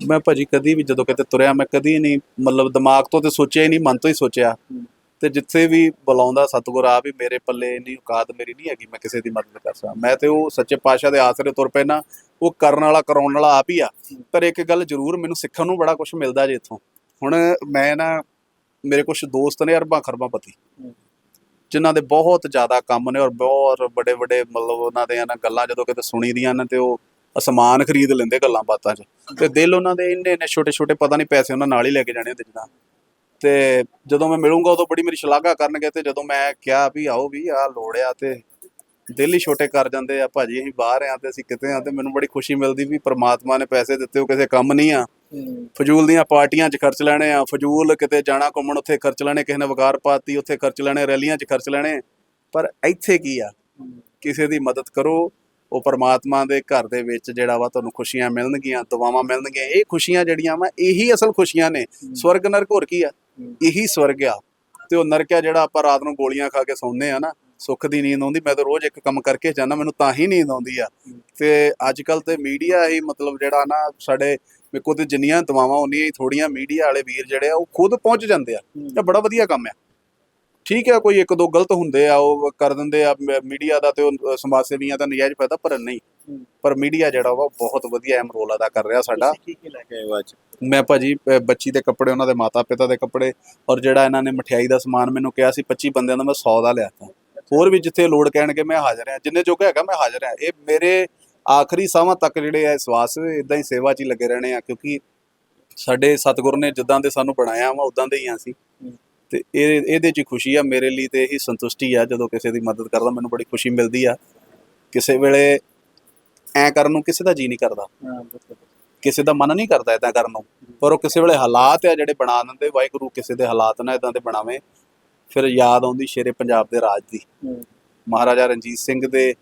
ਮੈਂ ਭਾਜੀ ਕਦੀ ਵੀ ਜਦੋਂ ਕਿਤੇ ਤੁਰਿਆ ਮੈਂ ਕਦੀ ਨਹੀਂ ਮਤਲਬ ਦਿਮਾਗ ਤੋਂ ਤੇ ਸੋਚਿਆ ਹੀ ਨਹੀਂ ਮਨ ਤੋਂ ਹੀ ਸੋਚਿਆ। ਤੇ ਜਿੱਥੇ ਵੀ ਬੁਲਾਉਂਦਾ ਸਤਿਗੁਰ ਆਪ ਹੀ ਮੇਰੇ ਪੱਲੇ ਇੰਨੀ ਔਕਾਤ ਮੇਰੀ ਨਹੀਂ ਹੈਗੀ, ਮੈਂ ਕਿਸੇ ਦੀ ਮਦਦ ਕਰ ਸਕਾਂ ਮੈਂ ਤੇ ਉਹ ਸੱਚੇ ਪਾਤਸ਼ਾਹ ਦੇ ਆਸਰੇ ਤੁਰ ਪੈਣਾ ਉਹ ਕਰਨ ਵਾਲਾ, ਕਰਾਉਣ ਵਾਲਾ ਆਪ ਹੀ ਆ। ਪਰ ਇੱਕ ਗੱਲ ਜ਼ਰੂਰ ਮੈਨੂੰ ਸਿੱਖਣ ਨੂੰ ਬੜਾ ਕੁਝ ਮਿਲਦਾ ਜੇ ਇੱਥੋਂ। ਹੁਣ ਮੈਂ ਨਾ, ਮੇਰੇ ਕੁਝ ਦੋਸਤ ਨੇ ਅਰਬਾਂ ਖਰਬਾਂ ਪਤੀ, ਜਿਨ੍ਹਾਂ ਦੇ ਬਹੁਤ ਜ਼ਿਆਦਾ ਕੰਮ ਨੇ ਔਰ ਬਹੁਤ ਵੱਡੇ ਵੱਡੇ ਮਤਲਬ ਉਹਨਾਂ ਦੇ ਨਾ ਗੱਲਾਂ ਜਦੋਂ ਕਿਤੇ ਸੁਣੀ ਦੀਆਂ ਨੇ ਤੇ ਉਹ ਅਸਮਾਨ ਖਰੀਦ ਲੈਂਦੇ ਗੱਲਾਂ ਬਾਤਾਂ 'ਚ। ਤੇ ਦਿਲ ਉਹਨਾਂ ਦੇ ਇੰਨੇ ਇੰਨੇ ਛੋਟੇ ਛੋਟੇ ਪਤਾ ਨਹੀਂ ਪੈਸੇ ਉਹਨਾਂ ਨਾਲ ਹੀ ਲੈ ਕੇ ਜਾਣੇ ਹੁੰਦੇ ਜਿੱਦਾਂ। ਤੇ ਜਦੋਂ ਮੈਂ ਮਿਲੂੰਗਾ ਉਦੋਂ ਬੜੀ ਮੇਰੀ ਸ਼ਲਾਘਾ ਕਰਨਗੇ ਤੇ ਜਦੋਂ ਮੈਂ ਕਿਹਾ ਵੀ ਆਓ ਵੀ ਆ ਲੋੜ ਆ ਤੇ ਦਿਲ ਹੀ ਛੋਟੇ ਕਰ ਜਾਂਦੇ ਆ ਭਾਜੀ ਅਸੀਂ ਬਾਹਰ ਆ ਤੇ ਅਸੀਂ ਕਿਤੇ ਆ ਤੇ ਮੈਨੂੰ ਬੜੀ ਖੁਸ਼ੀ ਮਿਲਦੀ ਵੀ ਪ੍ਰਮਾਤਮਾ ਨੇ ਪੈਸੇ ਦਿੱਤੇ ਉਹ ਕਿਸੇ ਕੰਮ ਨਹੀਂ ਆ। ਫਜ਼ੂਲ ਦੀਆਂ ਪਾਰਟੀਆਂ 'ਚ ਖਰਚ ਲੈਣੇ ਆ ਫਜ਼ੂਲ ਕਿਤੇ ਜਾਣਾ ਘੁੰਮਣ ਉੱਥੇ ਖਰਚ ਲੈਣੇ ਕਿਸੇ ਨੇ ਵਕਾਰ ਪਾਤੀ ਉੱਥੇ ਖਰਚ ਲੈਣੇ ਰੈਲੀਆਂ 'ਚ ਖਰਚ ਲੈਣੇ ਪਰ ਇੱਥੇ ਕੀ ਆ? ਕਿਸੇ ਦੀ ਮਦਦ ਕਰੋ ਉਹ ਪਰਮਾਤਮਾ ਦੇ ਘਰ ਦੇ ਵਿੱਚ ਜਿਹੜਾ ਵਾ ਤੁਹਾਨੂੰ ਖੁਸ਼ੀਆਂ ਮਿਲਣਗੀਆਂ ਦੁਆਵਾਂ ਮਿਲਣਗੀਆਂ ਇਹ ਖੁਸ਼ੀਆਂ ਜਿਹੜੀਆਂ ਵਾ ਇਹੀ ਅਸਲ ਖੁਸ਼ੀਆਂ ਨੇ। ਸਵਰਗ ਨਰਕ ਹੋਰ ਕੀ ਆ? ਇਹੀ ਸਵਰਗ ਆ। ਤੇ ਉਹ ਨਰਕ ਆ ਜਿਹੜਾ ਆਪਾਂ ਰਾਤ ਨੂੰ ਗੋਲੀਆਂ ਖਾ ਕੇ ਸੌਂਦੇ ਆ ਨਾ, ਸੁੱਖ ਦੀ ਨੀਂਦ ਆਉਂਦੀ, ਮੈਂ ਤਾਂ ਰੋਜ਼ ਇੱਕ ਕੰਮ ਕਰਕੇ ਜਾਂਦਾ, ਮੈਨੂੰ ਤਾਂ ਹੀ ਨੀਂਦ ਆਉਂਦੀ ਆ। ਤੇ ਅੱਜ ਕੱਲ ਤੇ ਮੀਡੀਆ ਹੀ ਮਤਲਬ ਜਿਹੜਾ ਨਾ, ਸਾਡੇ ਮੇਰੇ ਕੋਲ ਤੇ ਜਿੰਨੀਆਂ ਦਵਾਵਾਂ, ਉਨੀਆਂ ਹੀ ਥੋੜੀਆਂ ਮੀਡੀਆ ਵਾਲੇ ਵੀਰ ਜਿਹੜੇ ਆ, ਉਹ ਖੁਦ ਪਹੁੰਚ ਜਾਂਦੇ ਆ। ਇਹ ਬੜਾ ਵਧੀਆ ਕੰਮ ਆ। ਠੀਕ ਹੈ ਕੋਈ ਇੱਕ ਦੋ ਗਲਤ ਹੁੰਦੇ ਆ, ਉਹ ਕਰ ਦਿੰਦੇ ਆ, ਮੀਡੀਆ ਦਾ ਤੇ ਉਹ ਸਮਾਜ ਸੇਵੀਆਂ ਦਾ ਨਜਾਇਜ਼ ਫਾਇਦਾ, ਪਰ ਨਹੀਂ। ਪਰ ਮੀਡੀਆ ਜਿਹੜਾ ਵਾ ਉਹ ਬਹੁਤ ਵਧੀਆ ਅਹਿਮ ਰੋਲ ਅਦਾ ਕਰ ਰਿਹਾ ਸਾਡਾ। ਕੀ ਕੀ ਲੈ ਕੇ ਆਏ ਹੋ ਅੱਜ? ਮੈਂ ਭਾਜੀ ਬੱਚੀ ਦੇ ਕੱਪੜੇ ਉਹਨਾਂ ਦੇ ਮਾਤਾ ਪਿਤਾ ਦੇ ਕੱਪੜੇ ਔਰ ਜਿਹੜਾ ਇਹਨਾਂ ਨੇ ਮਠਿਆਈ ਦਾ ਸਮਾਨ ਮੈਨੂੰ ਕਿਹਾ ਸੀ 25 ਬੰਦਿਆਂ ਦਾ ਮੈਂ 100 ਦਾ ਲਿਆ ਤਾ। ਹੋਰ ਵੀ ਜਿੱਥੇ ਲੋੜ ਕਹਿਣਗੇ ਮੈਂ ਹਾਜ਼ਰ ਹਾਂ। ਜਿੰਨੇ ਜੋਗਾ ਹੈਗਾ ਮੈਂ ਹਾਜ਼ਰ ਹਾਂ। ਇਹ ਮੇਰੇ ਆਖਰੀ ਸਾਹਾਂ ਤੱਕ ਜਿਹੜੇ ਆ ਸਵਾਸ ਇਦਾਂ ਹੀ ਸੇਵਾ 'ਚ ਹੀ ਲੱਗੇ ਰਹਿਣੇ ਆ ਕਿਉਂਕਿ ਸਾਡੇ ਸਤਿਗੁਰ ਨੇ ਜਿੱਦਾਂ ਦੇ ਸਾਨੂੰ ਬਣਾਇਆ ਵਾ ਉਦਾਂ ਦੇ ਹੀ ਆ ਅਸੀਂ। ਤੇ ਇਹ ਇਹਦੇ 'ਚ ਖੁਸ਼ੀ ਆ ਮੇਰੇ ਲਈ ਤੇ ਇਹੀ ਸੰਤੁਸ਼ਟੀ ਆ ਜਦੋਂ ਕਿਸੇ ਦੀ ਮਦਦ ਕਰਦਾ ਮੈਨੂੰ ਬੜੀ ਖੁਸ਼ੀ ਮਿਲਦੀ ਆ। ਕਿਸੇ ਵੇਲੇ ਐ ਕਰਨ ਨੂੰ ਕਿਸੇ ਦਾ ਜੀ ਨਹੀਂ ਕਰਦਾ। ਕਿਸੇ ਦਾ ਮਨ ਨਹੀਂ ਕਰਦਾ ਇਦਾਂ ਕਰਨ ਨੂੰ। ਪਰ ਉਹ ਕਿਸੇ ਵੇਲੇ ਹਾਲਾਤ ਆ ਜਿਹੜੇ ਬਣਾ ਦਿੰਦੇ ਵਾਹਿਗੁਰੂ ਕਿਸੇ ਦੇ ਹਾਲਾਤ ਨਾ ਇਦਾਂ ਦੇ ਬਣਾਵੇ ਫਿਰ ਯਾਦ ਆਉਂਦੀ ਸ਼ੇਰੇ ਪੰਜਾਬ ਦੇ ਰਾਜ ਦੀ। ਮਹਾਰਾਜਾ ਰਣਜੀਤ ਸਿੰਘ ਦੇ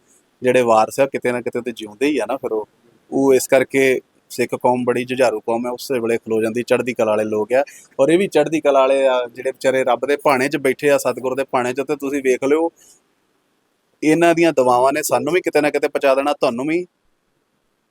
ਜਿਹੜੇ ਵਾਰਸ ਆ ਕਿਤੇ ਨਾ ਕਿਤੇ ਤੇ ਜਿਉਂਦੇ ਹੀ ਆ ਨਾ ਫਿਰ ਉਹ। ਉਹ ਇਸ ਕਰਕੇ ਸਿੱਖ ਕੌਮ ਬੜੀ ਜੁਝਾਰੂ ਕੌਮ ਹੈ ਉਸੇ ਵੇਲੇ ਖਲੋ ਜਾਂਦੀ ਚੜ੍ਹਦੀ ਕਲਾ ਵਾਲੇ ਲੋਕ ਆ। ਔਰ ਇਹ ਵੀ ਚੜ੍ਹਦੀ ਕਲਾ ਵਾਲੇ ਆ ਜਿਹੜੇ ਵਿਚਾਰੇ ਰੱਬ ਦੇ ਭਾਣੇ 'ਚ ਬੈਠੇ ਆ ਸਤਿਗੁਰ ਦੇ ਭਾਣੇ 'ਚ ਤੇ ਤੁਸੀਂ ਵੇਖ ਲਿਓ ਇਹਨਾਂ ਦੀਆਂ ਦਵਾਵਾਂ ਨੇ ਸਾਨੂੰ ਵੀ ਕਿਤੇ ਨਾ ਕਿਤੇ ਪਹੁੰਚਾ ਦੇਣਾ ਤੁਹਾਨੂੰ ਵੀ।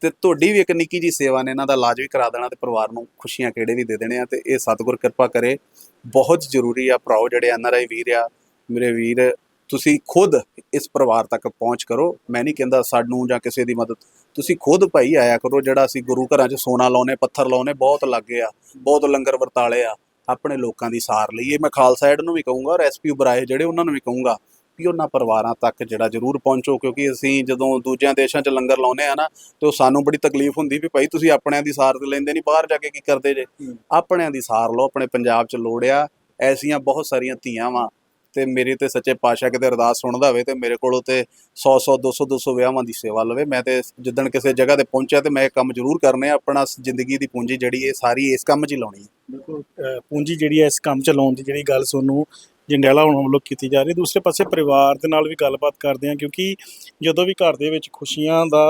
ਤੇ ਤੁਹਾਡੀ ਵੀ ਇੱਕ ਨਿੱਕੀ ਜੀ ਸੇਵਾ ਨੇ ਇਹਨਾਂ ਦਾ ਇਲਾਜ ਵੀ ਕਰਾ ਦੇਣਾ ਤੇ ਪਰਿਵਾਰ ਨੂੰ ਖੁਸ਼ੀਆਂ ਕਿਹੜੇ ਵੀ ਦੇ ਦੇਣੇ ਆ ਤੇ ਇਹ ਸਤਿਗੁਰ ਕਿਰਪਾ ਕਰੇ। ਬਹੁਤ ਜ਼ਰੂਰੀ ਆ ਭਰਾਓ, ਜਿਹੜੇ ਐਨਆਰਆਈ ਵੀਰ ਆ, ਮੇਰੇ ਵੀਰ, ਤੁਸੀਂ ਖੁਦ ਇਸ ਪਰਿਵਾਰ ਤੱਕ ਪਹੁੰਚ ਕਰੋ। ਮੈਂ ਨਹੀਂ ਕਹਿੰਦਾ ਸਾਨੂੰ ਜਾਂ ਕਿਸੇ ਦੀ ਮਦਦ, ਤੁਸੀਂ ਖੁਦ ਭਾਈ ਆਇਆ ਕਰੋ, ਜਿਹੜਾ ਅਸੀਂ ਗੁਰੂ ਘਰਾਂ 'ਚ ਸੋਨਾ ਲਾਉਨੇ ਪੱਥਰ ਲਾਉਨੇ ਬਹੁਤ ਲੱਗੇ ਆ, ਬਹੁਤ ਲੰਗਰ ਵਰਤਾਲੇ ਆ, ਆਪਣੇ ਲੋਕਾਂ ਦੀ ਸਾਰ ਲਈਏ। ਮੈਂ ਖਾਲਸਾ ਐਡ ਨੂੰ ਵੀ ਕਹੂੰਗਾ ਔਰ ਐਸਪੀ ਉਬਰਾਏ ਜਿਹੜੇ, ਉਹਨਾਂ ਨੂੰ ਵੀ ਕਹੂੰਗਾ। ਵੀ ਉਹਨਾਂ ਪਰਿਵਾਰਾਂ ਤੱਕ ਜਿਹੜਾ ਜ਼ਰੂਰ ਪਹੁੰਚੋ ਕਿਉਂਕਿ ਅਸੀਂ ਜਦੋਂ ਦੂਜਿਆਂ ਦੇਸ਼ਾਂ 'ਚ ਲੰਗਰ ਲਾਉਨੇ ਆ ਨਾ ਤੇ ਉਹ ਸਾਨੂੰ ਬੜੀ ਤਕਲੀਫ ਹੁੰਦੀ ਵੀ ਭਾਈ ਤੁਸੀਂ ਆਪਣਿਆਂ ਦੀ ਸਾਰ ਤੇ ਲੈਂਦੇ ਨਹੀਂ ਬਾਹਰ ਜਾ ਕੇ ਕੀ ਕਰਦੇ ਜੇ? ਆਪਣਿਆਂ ਦੀ ਸਾਰ ਲਓ ਆਪਣੇ ਪੰਜਾਬ 'ਚ ਲੋੜ ਆ ਐਸੀਆਂ ਬਹੁਤ ਸਾਰੀਆਂ ਧੀਆਂ ਵਾ ਤੇ ਮੇਰੇ ਤੇ ਸੱਚੇ ਪਾਤਸ਼ਾਹ ਕਿਤੇ ਅਰਦਾਸ ਸੁਣਦਾ ਹੋਵੇ ਤੇ ਮੇਰੇ ਕੋਲੋਂ ਤੇ 100 100 200 200 ਵਿਆਹਾਂ ਦੀ ਸੇਵਾ ਲਵੇ। ਮੈਂ ਤੇ ਜਿੱਦਣ ਕਿਸੇ ਜਗ੍ਹਾ ਤੇ ਪਹੁੰਚਿਆ ਤੇ ਮੈਂ ਇਹ ਕੰਮ ਜ਼ਰੂਰ ਕਰਨੇ ਆ ਆਪਣਾ ਜ਼ਿੰਦਗੀ ਦੀ ਪੂੰਜੀ ਜਿਹੜੀ ਇਹ ਸਾਰੀ ਇਸ ਕੰਮ 'ਚ ਹੀ ਲਾਉਣੀ ਹੈ। ਬਿਲਕੁਲ ਪੂੰਜੀ ਜਿਹੜੀ ਹੈ ਇਸ ਕੰਮ ਚ ਲਾਉਣ ਦੀ ਜਿਹੜੀ ਗੱਲ ਤੁਹਾਨੂੰ ਜੰਡਿਆਲਾ ਹੁਣ ਵੱਲੋਂ ਕੀਤੀ ਜਾ ਰਹੀ ਦੂਸਰੇ ਪਾਸੇ ਪਰਿਵਾਰ ਦੇ ਨਾਲ ਵੀ ਗੱਲਬਾਤ ਕਰਦੇ ਹਾਂ ਕਿਉਂਕਿ ਜਦੋਂ ਵੀ ਘਰ ਦੇ ਵਿੱਚ ਖੁਸ਼ੀਆਂ ਦਾ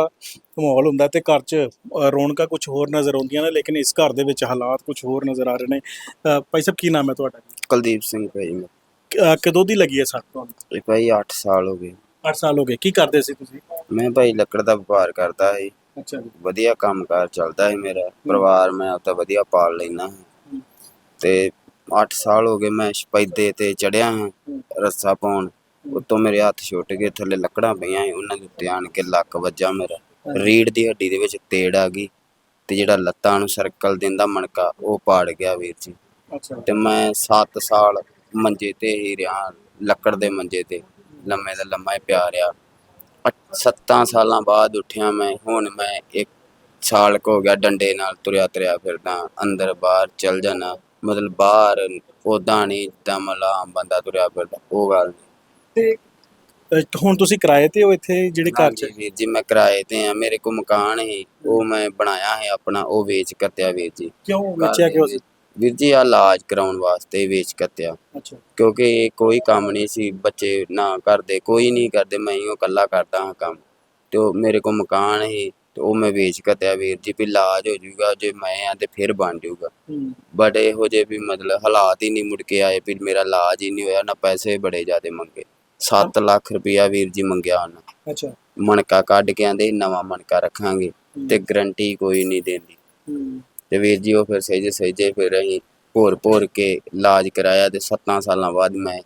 ਮਾਹੌਲ ਹੁੰਦਾ ਤੇ ਘਰ 'ਚ ਰੌਣਕਾਂ ਕੁਝ ਹੋਰ ਨਜ਼ਰ ਆਉਂਦੀਆਂ ਨੇ ਲੇਕਿਨ ਇਸ ਘਰ ਦੇ ਵਿੱਚ ਹਾਲਾਤ ਕੁਝ ਹੋਰ ਨਜ਼ਰ ਆ ਰਹੇ ਨੇ। ਭਾਈ ਸਾਹਿਬ ਕੀ ਨਾਮ ਹੈ ਤੁਹਾਡਾ? ਕੁਲਦੀਪ ਸਿੰਘ ਭਾਈ ਮੈਂ ਕਦੋਂ ਦੀ ਲੱਗੀ ਹੈ ਸੱਟ ਤੁਹਾਨੂੰ? ਭਾਈ 8 ਸਾਲ ਹੋ ਗਏ। 8 ਸਾਲ ਹੋ ਗਏ। ਕੀ ਕਰਦੇ ਸੀ ਤੁਸੀਂ? ਮੈਂ ਭਾਈ ਲੱਕੜ ਦਾ ਵਪਾਰ ਕਰਦਾ ਸੀ। ਅੱਛਾ ਵਧੀਆ ਕੰਮਕਾਰ ਚੱਲਦਾ ਹੈ ਮੇਰਾ। ਪਰਿਵਾਰ ਮੈਂ ਆਪਦਾ ਵਧੀਆ ਪਾਲ ਲੈਣਾ ਤੇ 8 ਸਾਲ ਹੋ ਗਏ ਮੈਂ ਸਪੈਦੇ ਤੇ ਚੜਿਆ ਹਾਂ ਰੱਸਾ ਪਾਉਣ। ਉੱਤੋਂ ਮੇਰੇ ਹੱਥ ਛੁੱਟ ਗਏ ਥੱਲੇ ਲੱਕੜਾਂ ਪਈਆਂ ਸੀ ਉਹਨਾਂ ਦੇ ਉੱਤੇ ਆਣ ਕੇ ਲੱਕ ਵੱਜਾ ਮੇਰਾ। ਰੀੜ ਦੀ ਹੱਡੀ ਦੇ ਵਿੱਚ ਤੇੜ ਆ ਗਈ ਤੇ ਜਿਹੜਾ ਲੱਤਾਂ ਨੂੰ ਸਰਕਲ ਦਿੰਦਾ ਮਣਕਾ ਉਹ ਪਾੜ ਗਿਆ ਵੀਰ ਜੀ। ਅੱਛਾ। ਤੇ ਮੈਂ 7 ਸਾਲ ਮੰਜੇ ਤੇ ਹੀ ਰਿਹਾ ਲੱਕੜ ਦੇ ਮੰਜੇ ਤੇ ਲੰਮੇ ਦਾ ਲੰਮਾ ਹੀ ਪਿਆ ਰਿਹਾ। 7 ਸਾਲਾਂ ਬਾਅਦ ਉੱਠਿਆ ਮੈਂ ਹੁਣ ਮੈਂ ਇੱਕ ਸਾਲ ਕੁ ਹੋ ਗਿਆ ਡੰਡੇ ਨਾਲ ਤੁਰਿਆ ਤੁਰਿਆ ਫਿਰਦਾ ਅੰਦਰ ਬਾਹਰ ਚਲ ਜਾਣਾ ਮਤਲਬ ਬਾਹਰ ਉਦਾਂ ਨਹੀਂ ਜਿੱਦਾਂ ਮਤਲਬ ਬੰਦਾ ਤੁਰਿਆ ਫਿਰਦਾ ਉਹ ਗੱਲ। ਤੇ ਅਹ ਹੁਣ ਤੁਸੀਂ ਕਿਰਾਏ ਤੇ ਹੋ ਇੱਥੇ ਜਿਹੜੇ ਘਰ 'ਚ ਹਾਂਜੀ ਵੀਰ ਜੀ ਮੈਂ ਕਿਰਾਏ ਤੇ ਆ ਮੇਰੇ ਕੋਲ ਮਕਾਨ ਹੈ ਉਹ ਮੈਂ ਬਣਾਇਆ ਹੈ ਆਪਣਾ ਉਹ ਵੇਚ ਕੱਤਿਆ ਵੀਰ ਜੀ। ਕਿਉਂ ਵੇਚਿਆ ਕਿਉਂ ਸੀ? ਵੀਰ ਜੀ ਆ ਇਲਾਜ ਕਰਾਉਣ ਵਾਸਤੇ ਵੇਚ ਕੱਤਿਆ ਅੱਛਾ। ਕਿਉਂਕਿ ਇਹ ਕੋਈ ਕੰਮ ਨਹੀਂ ਸੀ ਬੱਚੇ ਨਾ ਕਰਦੇ ਕੋਈ ਨਹੀਂ ਕਰਦੇ ਮੈਂ ਹੀ ਉਹ ਇਕੱਲਾ ਕਰਦਾ ਹਾਂ ਕੰਮ। ਤੇ ਉਹ ਮੇਰੇ ਕੋਲ ਮਕਾਨ ਸੀ ਤੇ ਉਹ ਮੈਂ ਵੇਚ ਕੱਤਿਆ ਵੀਰ ਜੀ ਵੀ ਇਲਾਜ ਹੋ ਜਾਊਗਾ ਜੇ ਮੈਂ ਆ ਤੇ ਫਿਰ ਬਣ ਜਾਊਗਾ। ਬਟ ਇਹੋ ਜਿਹੇ ਵੀ ਮਤਲਬ ਹਾਲਾਤ ਹੀ ਨਹੀਂ ਮੁੜ ਕੇ ਆਏ ਵੀ ਮੇਰਾ ਇਲਾਜ ਹੀ ਨਹੀਂ ਹੋਇਆ ਨਾ ਪੈਸੇ ਬੜੇ ਜ਼ਿਆਦੇ ਮੰਗੇ। 7 ਲੱਖ ਰੁਪਇਆ ਵੀਰ ਜੀ ਮੰਗਿਆ ਉਹਨਾਂ। ਅੱਛਾ। ਮਣਕਾ ਕੱਢ ਕੇ ਆਂਦੇ ਨਵਾਂ ਮਣਕਾ ਰੱਖਾਂਗੇ ਤੇ ਗਰੰਟੀ ਕੋਈ ਨਹੀਂ ਦੇਂਦੀ। ਹੂੰ। ਤੇ ਵੀਰ ਜੀ ਉਹ ਫਿਰ ਸਹਿਜੇ ਸਹਿਜੇ ਫਿਰ ਅਸੀਂ ਭੋਰ ਭੋਰ ਕੇ ਇਲਾਜ ਕਰਾਇਆ ਤੇ 7 ਸਾਲਾਂ ਬਾਅਦ ਮੈਂ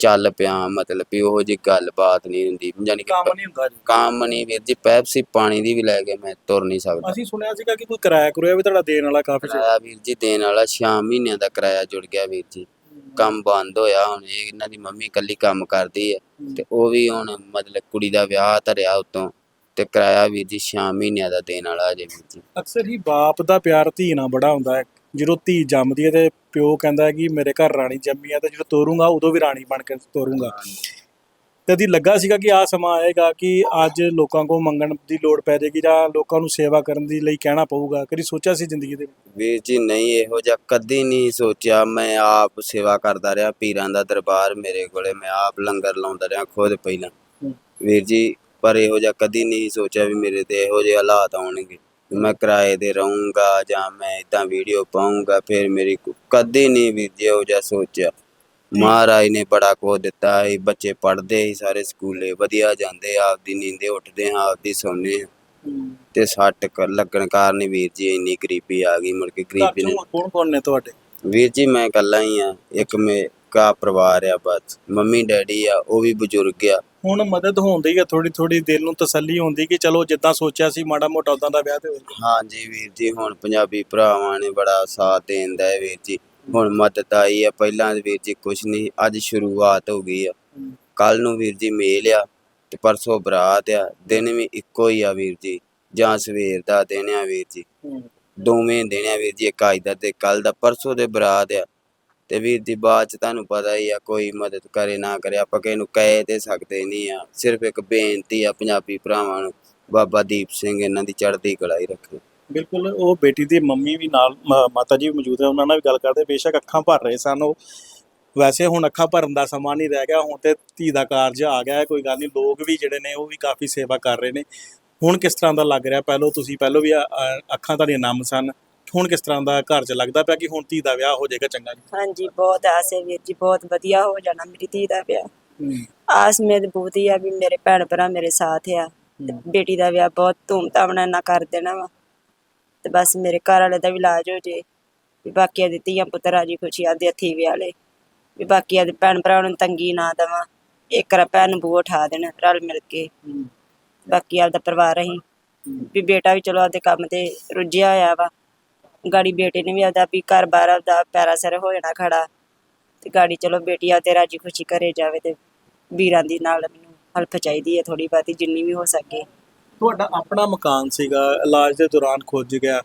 ਚੱਲ ਪਿਆ ਮਤਲਬ ਵੀ ਉਹੋ ਜੀ ਗੱਲਬਾਤ ਨਹੀਂ ਹੁੰਦੀ ਯਾਨੀ ਕਿ ਕੰਮ ਨਹੀਂ ਹੁੰਦਾ ਜੀ। ਕੰਮ ਨਹੀਂ ਵੀਰ ਜੀ ਪੈਪਸੀ ਪਾਣੀ ਦੀ ਵੀ ਲੈ ਕੇ ਮੈਂ ਤੁਰ ਨਹੀਂ ਸਕਦਾ। ਅਸੀਂ ਸੁਣਿਆ ਸੀਗਾ ਕਿ ਕੋਈ ਕਿਰਾਇਆ ਕਰੂਆ ਵੀ ਤੁਹਾਡਾ ਦੇਣ ਵਾਲਾ ਕਾਫੀ ਚਿਰ ਕਿਰਾਇਆ ਵੀਰ ਜੀ ਦੇਣ ਵਾਲਾ 6 ਮਹੀਨਿਆਂ ਦਾ ਕਿਰਾਇਆ ਜੁੜ ਗਿਆ ਵੀਰ ਜੀ। ਕੰਮ ਬੰਦ ਹੋਇਆ ਹੁਣ ਇਹ ਇਹਨਾਂ ਦੀ ਮੰਮੀ ਇਕੱਲੀ ਕੰਮ ਕਰਦੀ ਹੈ ਤੇ ਉਹ ਵੀ ਹੁਣ ਮਤਲਬ ਕੁੜੀ ਦਾ ਵਿਆਹ ਧਰਿਆ ਉਤੋਂ ਤੇ ਕਿਰਾਇਆ ਵੀਰ ਜੀ 6 ਮਹੀਨਿਆਂ ਦਾ ਦੇਣ ਵਾਲਾ ਅਜੇ ਵੀਰ ਜੀ। ਅਕਸਰ ਹੀ ਬਾਪ ਦਾ ਪਿਆਰ ਧੀ ਨਾਲ ਬੜਾ ਹੁੰਦਾ ਹੈ। ਜਦੋਂ ਧੀ ਜੰਮਦੀ ਹੈ ਤੇ ਪਿਓ ਕਹਿੰਦਾ ਕਿ ਮੇਰੇ ਘਰ ਰਾਣੀ ਜੰਮੀ ਹੈ ਤੇ ਜਦੋਂ ਤੋਰੂੰਗਾ ਉਦੋਂ ਵੀ ਰਾਣੀ ਬਣ ਕੇ ਤੋਰੂੰਗਾ। ਕਦੀ ਲੱਗਾ ਸੀਗਾ ਕਿ ਆ ਸਮਾਂ ਆਏਗਾ ਕਿ ਅੱਜ ਲੋਕਾਂ ਕੋਲ ਮੰਗਣ ਦੀ ਲੋੜ ਪੈ ਜਾਏਗੀ ਜਾਂ ਲੋਕਾਂ ਨੂੰ ਸੇਵਾ ਕਰਨ ਦੀ ਲਈ ਕਹਿਣਾ ਪਊਗਾ। ਕਦੀ ਸੋਚਿਆ ਸੀ ਜ਼ਿੰਦਗੀ ਦੇ ਵਿੱਚ? ਵੀਰ ਜੀ ਨਹੀਂ ਇਹੋ ਜਿਹਾ ਕਦੀ ਨਹੀਂ ਸੋਚਿਆ। ਮੈਂ ਆਪ ਸੇਵਾ ਕਰਦਾ ਰਿਹਾ ਪੀਰਾਂ ਦਾ ਦਰਬਾਰ ਮੇਰੇ ਕੋਲੇ। ਮੈਂ ਆਪ ਲੰਗਰ ਲਾਉਂਦਾ ਰਿਹਾ ਖੁਦ ਪਹਿਲਾਂ। ਵੀਰ ਜੀ ਪਰ ਇਹੋ ਜਿਹਾ ਕਦੀ ਨਹੀਂ ਸੋਚਿਆ ਵੀ ਮੇਰੇ ਤੇ ਇਹੋ ਜਿਹੇ ਹਾਲਾਤ ਆਉਣਗੇ। ਮੈਂ ਕਿਰਾਏ ਤੇ ਰਹੂੰਗਾ ਜਾਂ ਮੈਂ ਇਦਾਂ ਵੀਡੀਓ ਪਾਉਂਗਾ ਫਿਰ ਮੇਰੀ ਕੋ- ਕਦੀ ਨਹੀਂ ਵੀਰ ਜੀ ਇਹੋ ਜਿਹਾ ਸੋਚਿਆ। ਮਹਾਰਾਜ ਨੇ ਬੜਾ ਕੁਝ ਦਿੱਤਾ ਹੈ ਬੱਚੇ ਪੜ੍ਹਦੇ ਹੀ ਸਾਰੇ ਸਕੂਲੇ ਵਧੀਆ ਜਾਂਦੇ ਆਪਦੀ ਨੀਂਦੇ ਉੱਠਦੇ ਹਾਂ ਆਪਦੀ ਸੌਂਦੇ ਹਾਂ। ਤੇ ਸੱਟ ਕ- ਲੱਗਣ ਕਾਰਨ ਹੀ ਵੀਰ ਜੀ ਇੰਨੀ ਗਰੀਬੀ ਆ ਗਈ ਮੁੜ ਕੇ ਘਰ ਗਰੀਬੀ ਨੇ ਚੋਂ ਕੌਣ ਕੌਣ ਨੇ ਤੁਹਾਡੇ? ਵੀਰ ਜੀ ਮੈਂ ਇਕੱਲਾ ਹੀ ਆ ਇੱਕ ਮੇਰਾ ਪਰਿਵਾਰ ਆ ਬਸ ਮੰਮੀ ਡੈਡੀ ਆ ਉਹ ਵੀ ਬਜ਼ੁਰਗ ਆ। ਹੁਣ ਮਦਦ ਹੁੰਦੀ ਹੈ ਥੋੜੀ ਥੋੜੀ ਦਿਲ ਨੂੰ ਤਸੱਲੀ ਹੁੰਦੀ ਕਿ ਚਲੋ ਜਿੱਦਾਂ ਸੋਚਿਆ ਸੀ ਮਾੜਾ ਮੋਟਾ ਉਦਾਂ ਦਾ ਵਿਆਹ ਤੇ ਹੋਏਗਾ ਹਾਂਜੀ ਵੀਰ ਜੀ ਹੁਣ ਪੰਜਾਬੀ ਭਰਾਵਾਂ ਨੇ ਬੜਾ ਸਾਥ ਦੇਂਦਾ ਹੈ ਵੀਰ ਜੀ। ਹੁਣ ਮਦਦ ਆਈ ਆ ਪਹਿਲਾਂ ਵੀਰ ਜੀ ਕੁਛ ਨਹੀਂ ਅੱਜ ਸ਼ੁਰੂਆਤ ਹੋ ਗਈ ਆ। ਕੱਲ ਨੂੰ ਵੀਰ ਜੀ ਮੇਲ ਆ ਤੇ ਪਰਸੋਂ ਬਰਾਤ ਆ ਦਿਨ ਵੀ ਇੱਕੋ ਹੀ ਆ ਵੀਰ ਜੀ ਜਾਂ ਸਵੇਰ ਦਾ ਦਿਨ ਆ ਵੀਰ ਜੀ। ਦੋਵੇਂ ਦਿਨ ਆ ਵੀਰ ਜੀ ਇੱਕ ਅੱਜ ਦਾ ਤੇ ਕੱਲ ਦਾ ਪਰਸੋਂ ਦੇ ਬਰਾਤ ਆ। ਤੇ ਵੀਰ ਜੀ ਬਾਅਦ ਚ ਤੁਹਾਨੂੰ ਪਤਾ ਹੀ ਆ, ਕੋਈ ਮਦਦ ਕਰੇ ਨਾ ਕਰੇ, ਆਪਾਂ ਕਿਸੇ ਨੂੰ ਕਹਿ ਤੇ ਸਕਦੇ ਨਹੀਂ ਆ। ਸਿਰਫ ਇੱਕ ਬੇਨਤੀ ਆ ਪੰਜਾਬੀ ਭਰਾਵਾਂ ਨੂੰ, ਬਾਬਾ ਦੀਪ ਸਿੰਘ ਇਹਨਾਂ ਦੀ ਚੜ੍ਹਦੀ ਕਲਾ ਹੀ ਰੱਖੇ। ਬਿਲਕੁਲ, ਉਹ ਬੇਟੀ ਦੀ ਮੰਮੀ ਵੀ ਨਾਲ, ਮ- ਮਾਤਾ ਜੀ ਮੌਜੂਦ ਹੈ ਉਹਨਾਂ ਨਾਲ ਵੀ ਗੱਲ ਕਰਦੇ, ਬੇਸ਼ੱਕ ਅੱਖਾਂ ਭਰ ਰਹੇ ਸਨ ਉਹ। ਵੈਸੇ ਹੁਣ ਅੱਖਾਂ ਭਰਨ ਦਾ ਸਮਾਂ ਨਹੀਂ ਰਹਿ ਗਿਆ, ਹੁਣ ਤੇ ਧੀ ਦਾ ਕਾਰਜ ਆ ਗਿਆ ਹੈ ਕੋਈ ਗੱਲ ਨਹੀਂ, ਲੋਕ ਵੀ ਜਿਹੜੇ ਨੇ ਉਹ ਵੀ ਕਾਫੀ ਸੇਵਾ ਕਰ ਰਹੇ ਨੇ। ਹੁਣ ਕਿਸ ਤਰ੍ਹਾਂ ਦਾ ਲੱਗ ਰਿਹਾ? ਪਹਿਲਾਂ ਤੁਸੀਂ, ਪਹਿਲਾਂ ਵੀ, ਅ- ਅੱਖਾਂ ਤੁਹਾਡੀਆਂ ਨਮ ਸਨ। ਹੁਣ ਕਿਸ ਤਰ੍ਹਾਂ ਦਾ ਘਰ 'ਚ ਲੱਗਦਾ ਪਿਆ ਕਿ ਹੁਣ ਧੀ ਦਾ ਵਿਆਹ ਹੋ ਜਾਏਗਾ ਚੰਗਾ ਜੀ? ਹਾਂਜੀ ਬਹੁਤ ਆਸ ਹੈ ਵੀਰ ਜੀ ਬਹੁਤ ਵਧੀਆ ਹੋ ਜਾਣਾ ਮੇਰੀ ਧੀ ਦਾ ਵਿਆਹ। ਆਸ ਮੇਰੀ ਬਹੁਤ ਹੀ ਆ ਵੀ ਮੇਰੇ ਭੈਣ ਭਰਾ ਮੇਰੇ ਸਾਥ ਆ। ਬੇਟੀ ਦਾ ਵਿਆਹ ਬਹੁਤ ਧੂਮਧਾਮ ਨਾਲ ਨਾ ਕਰ ਦੇਣਾ ਵਾ। ਤੇ ਬਸ ਮੇਰੇ ਘਰ ਵਾਲੇ ਦਾ ਵੀ ਇਲਾਜ ਹੋ ਜੇ ਵੀ ਬਾਕੀਆਂ ਦੀ ਧੀਆਂ ਪੁੱਤਰ ਰਾਜੀ ਖੁਸ਼ੀ ਆਪਦੇ ਹੱਥੀਂ ਵਿਆਹ ਲੈ ਵੀ ਬਾਕੀਆਂ ਦੇ ਭੈਣ ਭਰਾ ਨੂੰ ਤੰਗੀ ਨਾ ਦੇਵਾਂ ਇੱਕ ਰ ਭੈਣ ਨੂੰ ਬੂਹ ਉਠਾ ਦੇਣ ਰਲ ਮਿਲ ਕੇ। ਬਾਕੀ ਆਪਦਾ ਪਰਿਵਾਰ ਅਸੀਂ ਵੀ ਬੇਟਾ ਵੀ ਚਲੋ ਆਪਦੇ ਕੰਮ ਤੇ ਰੁੱਝਿਆ ਹੋਇਆ ਵਾ। ਗਾੜੀ ਬੇਟੇ ਨੇ ਵੀ ਆਪਦਾ ਵੀ ਘਰ-ਬਾਰ ਆਪਦਾ ਪੈਰਾਂ ਸਿਰ ਹੋ ਜਾਣਾ ਖੜਾ। ਤੇ ਗਾੜੀ ਚਲੋ ਬੇਟੀ ਆ ਤੇ ਰਾਜੀ ਖੁਸ਼ੀ ਘਰੇ ਜਾਵੇ ਤੇ ਵੀਰਾਂ ਦੀ ਨਾਲ ਮੈਨੂੰ ਹੈਲਪ ਚਾਹੀਦੀ ਹੈ ਥੋੜੀ ਬਾਤੀ ਜਿੰਨੀ ਵੀ ਹੋ ਸਕੇ। ਤੁਹਾਡਾ ਆਪਣਾ ਮਕਾਨ ਸੀਗਾ, ਇਲਾਜ ਦੇ ਦੌਰਾਨ ਖੁੱਜ ਗਿਆ।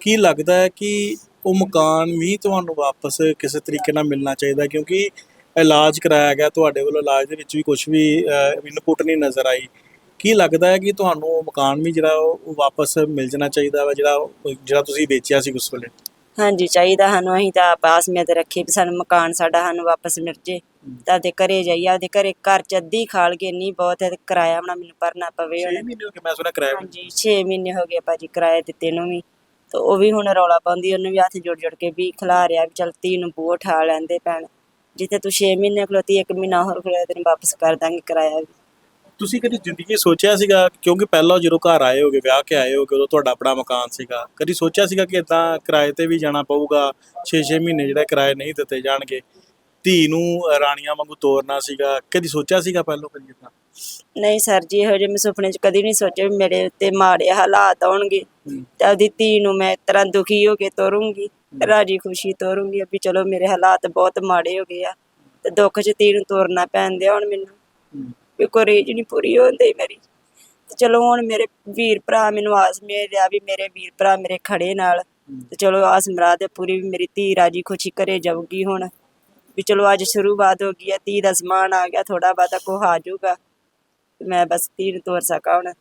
ਕੀ ਲੱਗਦਾ ਹੈ ਕਿ ਉਹ ਮਕਾਨ ਵੀ ਤੁਹਾਨੂੰ ਵਾਪਸ ਕਿਸੇ ਤਰੀਕੇ ਨਾਲ ਮਿਲਣਾ ਚਾਹੀਦਾ? ਕਿਉਂਕਿ ਇਲਾਜ ਕਰਾਇਆ ਗਿਆ, ਤੁਹਾਡੇ ਵੱਲੋਂ ਇਲਾਜ ਦੇ ਵਿੱਚ ਵੀ ਕੁਝ ਵੀ ਇਨਪੁਟ ਨਹੀਂ ਨਜ਼ਰ ਆਈ। ਕੀ ਲੱਗਦਾ ਹੈ ਕਿ ਤੁਹਾਨੂੰ ਉਹ ਮਕਾਨ ਵੀ ਜਿਹੜਾ ਉਹ ਵਾਪਸ ਮਿਲ ਜਾਣਾ ਚਾਹੀਦਾ ਵਾ ਜਿਹੜਾ ਉਹ- ਜਿਹੜਾ ਤੁਸੀਂ ਵੇਚਿਆ ਸੀ ਉਸ ਵੇਲੇ? ਹਾਂਜੀ ਚਾਹੀਦਾ ਸਾਨੂੰ ਅਸੀਂ ਤਾਂ ਪਾਸ ਮੇ ਤੇ ਰੱਖੇ ਵੀ ਸਾਨੂੰ ਮਕਾਨ ਸਾਡਾ ਸਾਨੂੰ ਵਾਪਸ ਮਿਲ ਜੇ। ਤਾਂ ਦੇ ਘਰੇ ਜਾਈਏ ਆਪਦੇ ਘਰੇ ਘਰ ਚ ਅੱਧੀ ਖਾਲ ਕੇ ਨਹੀਂ ਬਹੁਤ ਹੈ ਤੇ ਕਿਰਾਇਆ ਬਣਾ ਮੈਨੂੰ ਭਰਨਾ ਪਵੇ 6 ਹੁਣ। ਮਹੀਨੇ ਹੋ ਗਏ ਮੈਂ ਸੁਣਿਆ ਕਿਰਾਇਆ ਵੀ। ਹਾਂਜੀ 6 ਮਹੀਨੇ ਹੋ ਗਏ ਭਾਜੀ ਕਿਰਾਏ ਦਿੱਤੇ ਨੂੰ ਵੀ। ਤੇ ਉਹ ਵੀ ਹੁਣ ਰੌਲਾ ਪਾਉਂਦੀ ਉਹਨੂੰ ਵੀ ਹੱਥ ਜੋੜ ਜੋੜ ਕੇ ਵੀ ਖਿਲਾ ਰਿਹਾ ਵੀ ਚਲ ਧੀ ਨੂੰ ਬੂਹ ਲੈਂਦੇ ਭੈਣ। ਜਿੱਥੇ ਤੂੰ 6 ਮਹੀਨੇ ਖਲੋਤੀ ਇੱਕ ਮਹੀਨਾ ਹੋਰ ਖਲੋਇਆ ਤੈਨੂੰ ਵਾਪਸ ਕਰ ਦਾਂਗੇ ਕਿਰਾਇਆ ਵੀ। ਤੁਸੀਂ ਕਦੀ ਜ਼ਿੰਦਗੀ ਸੋਚਿਆ ਸੀਗਾ? ਕਿਉਂਕਿ ਪਹਿਲਾਂ ਜਦੋਂ ਘਰ ਆਏ ਹੋਗੇ ਵਿਆਹ ਕੇ ਆਏ ਹੋਗੇ ਉਦੋਂ ਤੁਹਾਡਾ ਆਪਣਾ ਮਕਾਨ ਸੀਗਾ। ਕਦੀ ਸੋਚਿਆ ਸੀਗਾ ਕਿ ਇਦਾਂ ਕਿਰਾਏ ਤੇ ਵੀ ਜਾਣਾ ਪਊਗਾ? 6-6 ਮਹੀਨੇ ਜਿਹੜਾ ਕਿਰਾਏ ਨਹੀਂ ਦਿੱਤੇ ਜਾਣਗੇ। ਧੀ ਨੂੰ ਰਾਣੀਆਂ ਵਾਂਗੂ ਤੋਰਨਾ ਸੀਗਾ। ਕਦੀ ਸੋਚਿਆ ਸੀਗਾ ਪਹਿਲਾਂ ਕਦੀ ਇਦਾਂ ਨਹੀਂ ਸਰ ਜੀ ਇਹੋ ਜਿਹੇ ਮੈਂ ਸੁਪਨੇ 'ਚ ਕਦੀ ਨਹੀਂ ਸੋਚਿਆ ਵੀ ਮੇਰੇ ਉੱਤੇ ਮਾੜੇ ਹਾਲਾਤ ਆਉਣਗੇ। ਤੇ ਆਪਦੀ ਧੀ ਨੂੰ ਮੈਂ ਇਸ ਤਰ੍ਹਾਂ ਦੁਖੀ ਹੋ ਕੇ ਤੋਰੂੰਗੀ ਰਾਜੀ ਖੁਸ਼ੀ ਤੋਰੂੰਗੀ ਵੀ ਚਲੋ ਮੇਰੇ ਹਾਲਾਤ ਬਹੁਤ ਮਾੜੇ ਹੋ ਗਏ ਆ। ਤੇ ਦੁੱਖ 'ਚ ਧੀ ਨੂੰ ਤੋਰਨਾ ਪੈਂਦੇ ਹੁਣ ਮੈਨੂੰ। ਵੀ ਕੋਈ ਰੀਝ ਨਹੀਂ ਪੂਰੀ ਹੁੰਦੀ ਮੇਰੀ। ਤੇ ਚਲੋ ਹੁਣ ਮੇਰੇ ਵੀਰ ਭਰਾ ਮੈਨੂੰ ਆਸ ਮੇਰ ਆ ਵੀ ਮੇਰੇ ਵੀਰ ਭਰਾ ਮੇਰੇ ਖੜੇ ਨਾਲ। ਤੇ ਚਲੋ ਆਸ ਮਰਾਦ ਹੈ ਪੂਰੀ ਵੀ ਮੇਰੀ ਧੀ ਰਾਜੀ ਖੁਸ਼ੀ ਘਰੇ ਜਾਊਗੀ ਹੁਣ। ਵੀ ਚਲੋ ਅੱਜ ਸ਼ੁਰੂਆਤ ਹੋ ਗਈ ਹੈ ਧੀ ਦਾ ਸਮਾਨ ਆ ਗਿਆ ਥੋੜਾ ਬਾਤਾ ਕੋ ਆ ਜਾਊਗਾ। ਤੇ ਮੈਂ ਬਸ ਧੀ ਨੂੰ ਤੋਰ ਸਕਾਂ ਹੁਣ।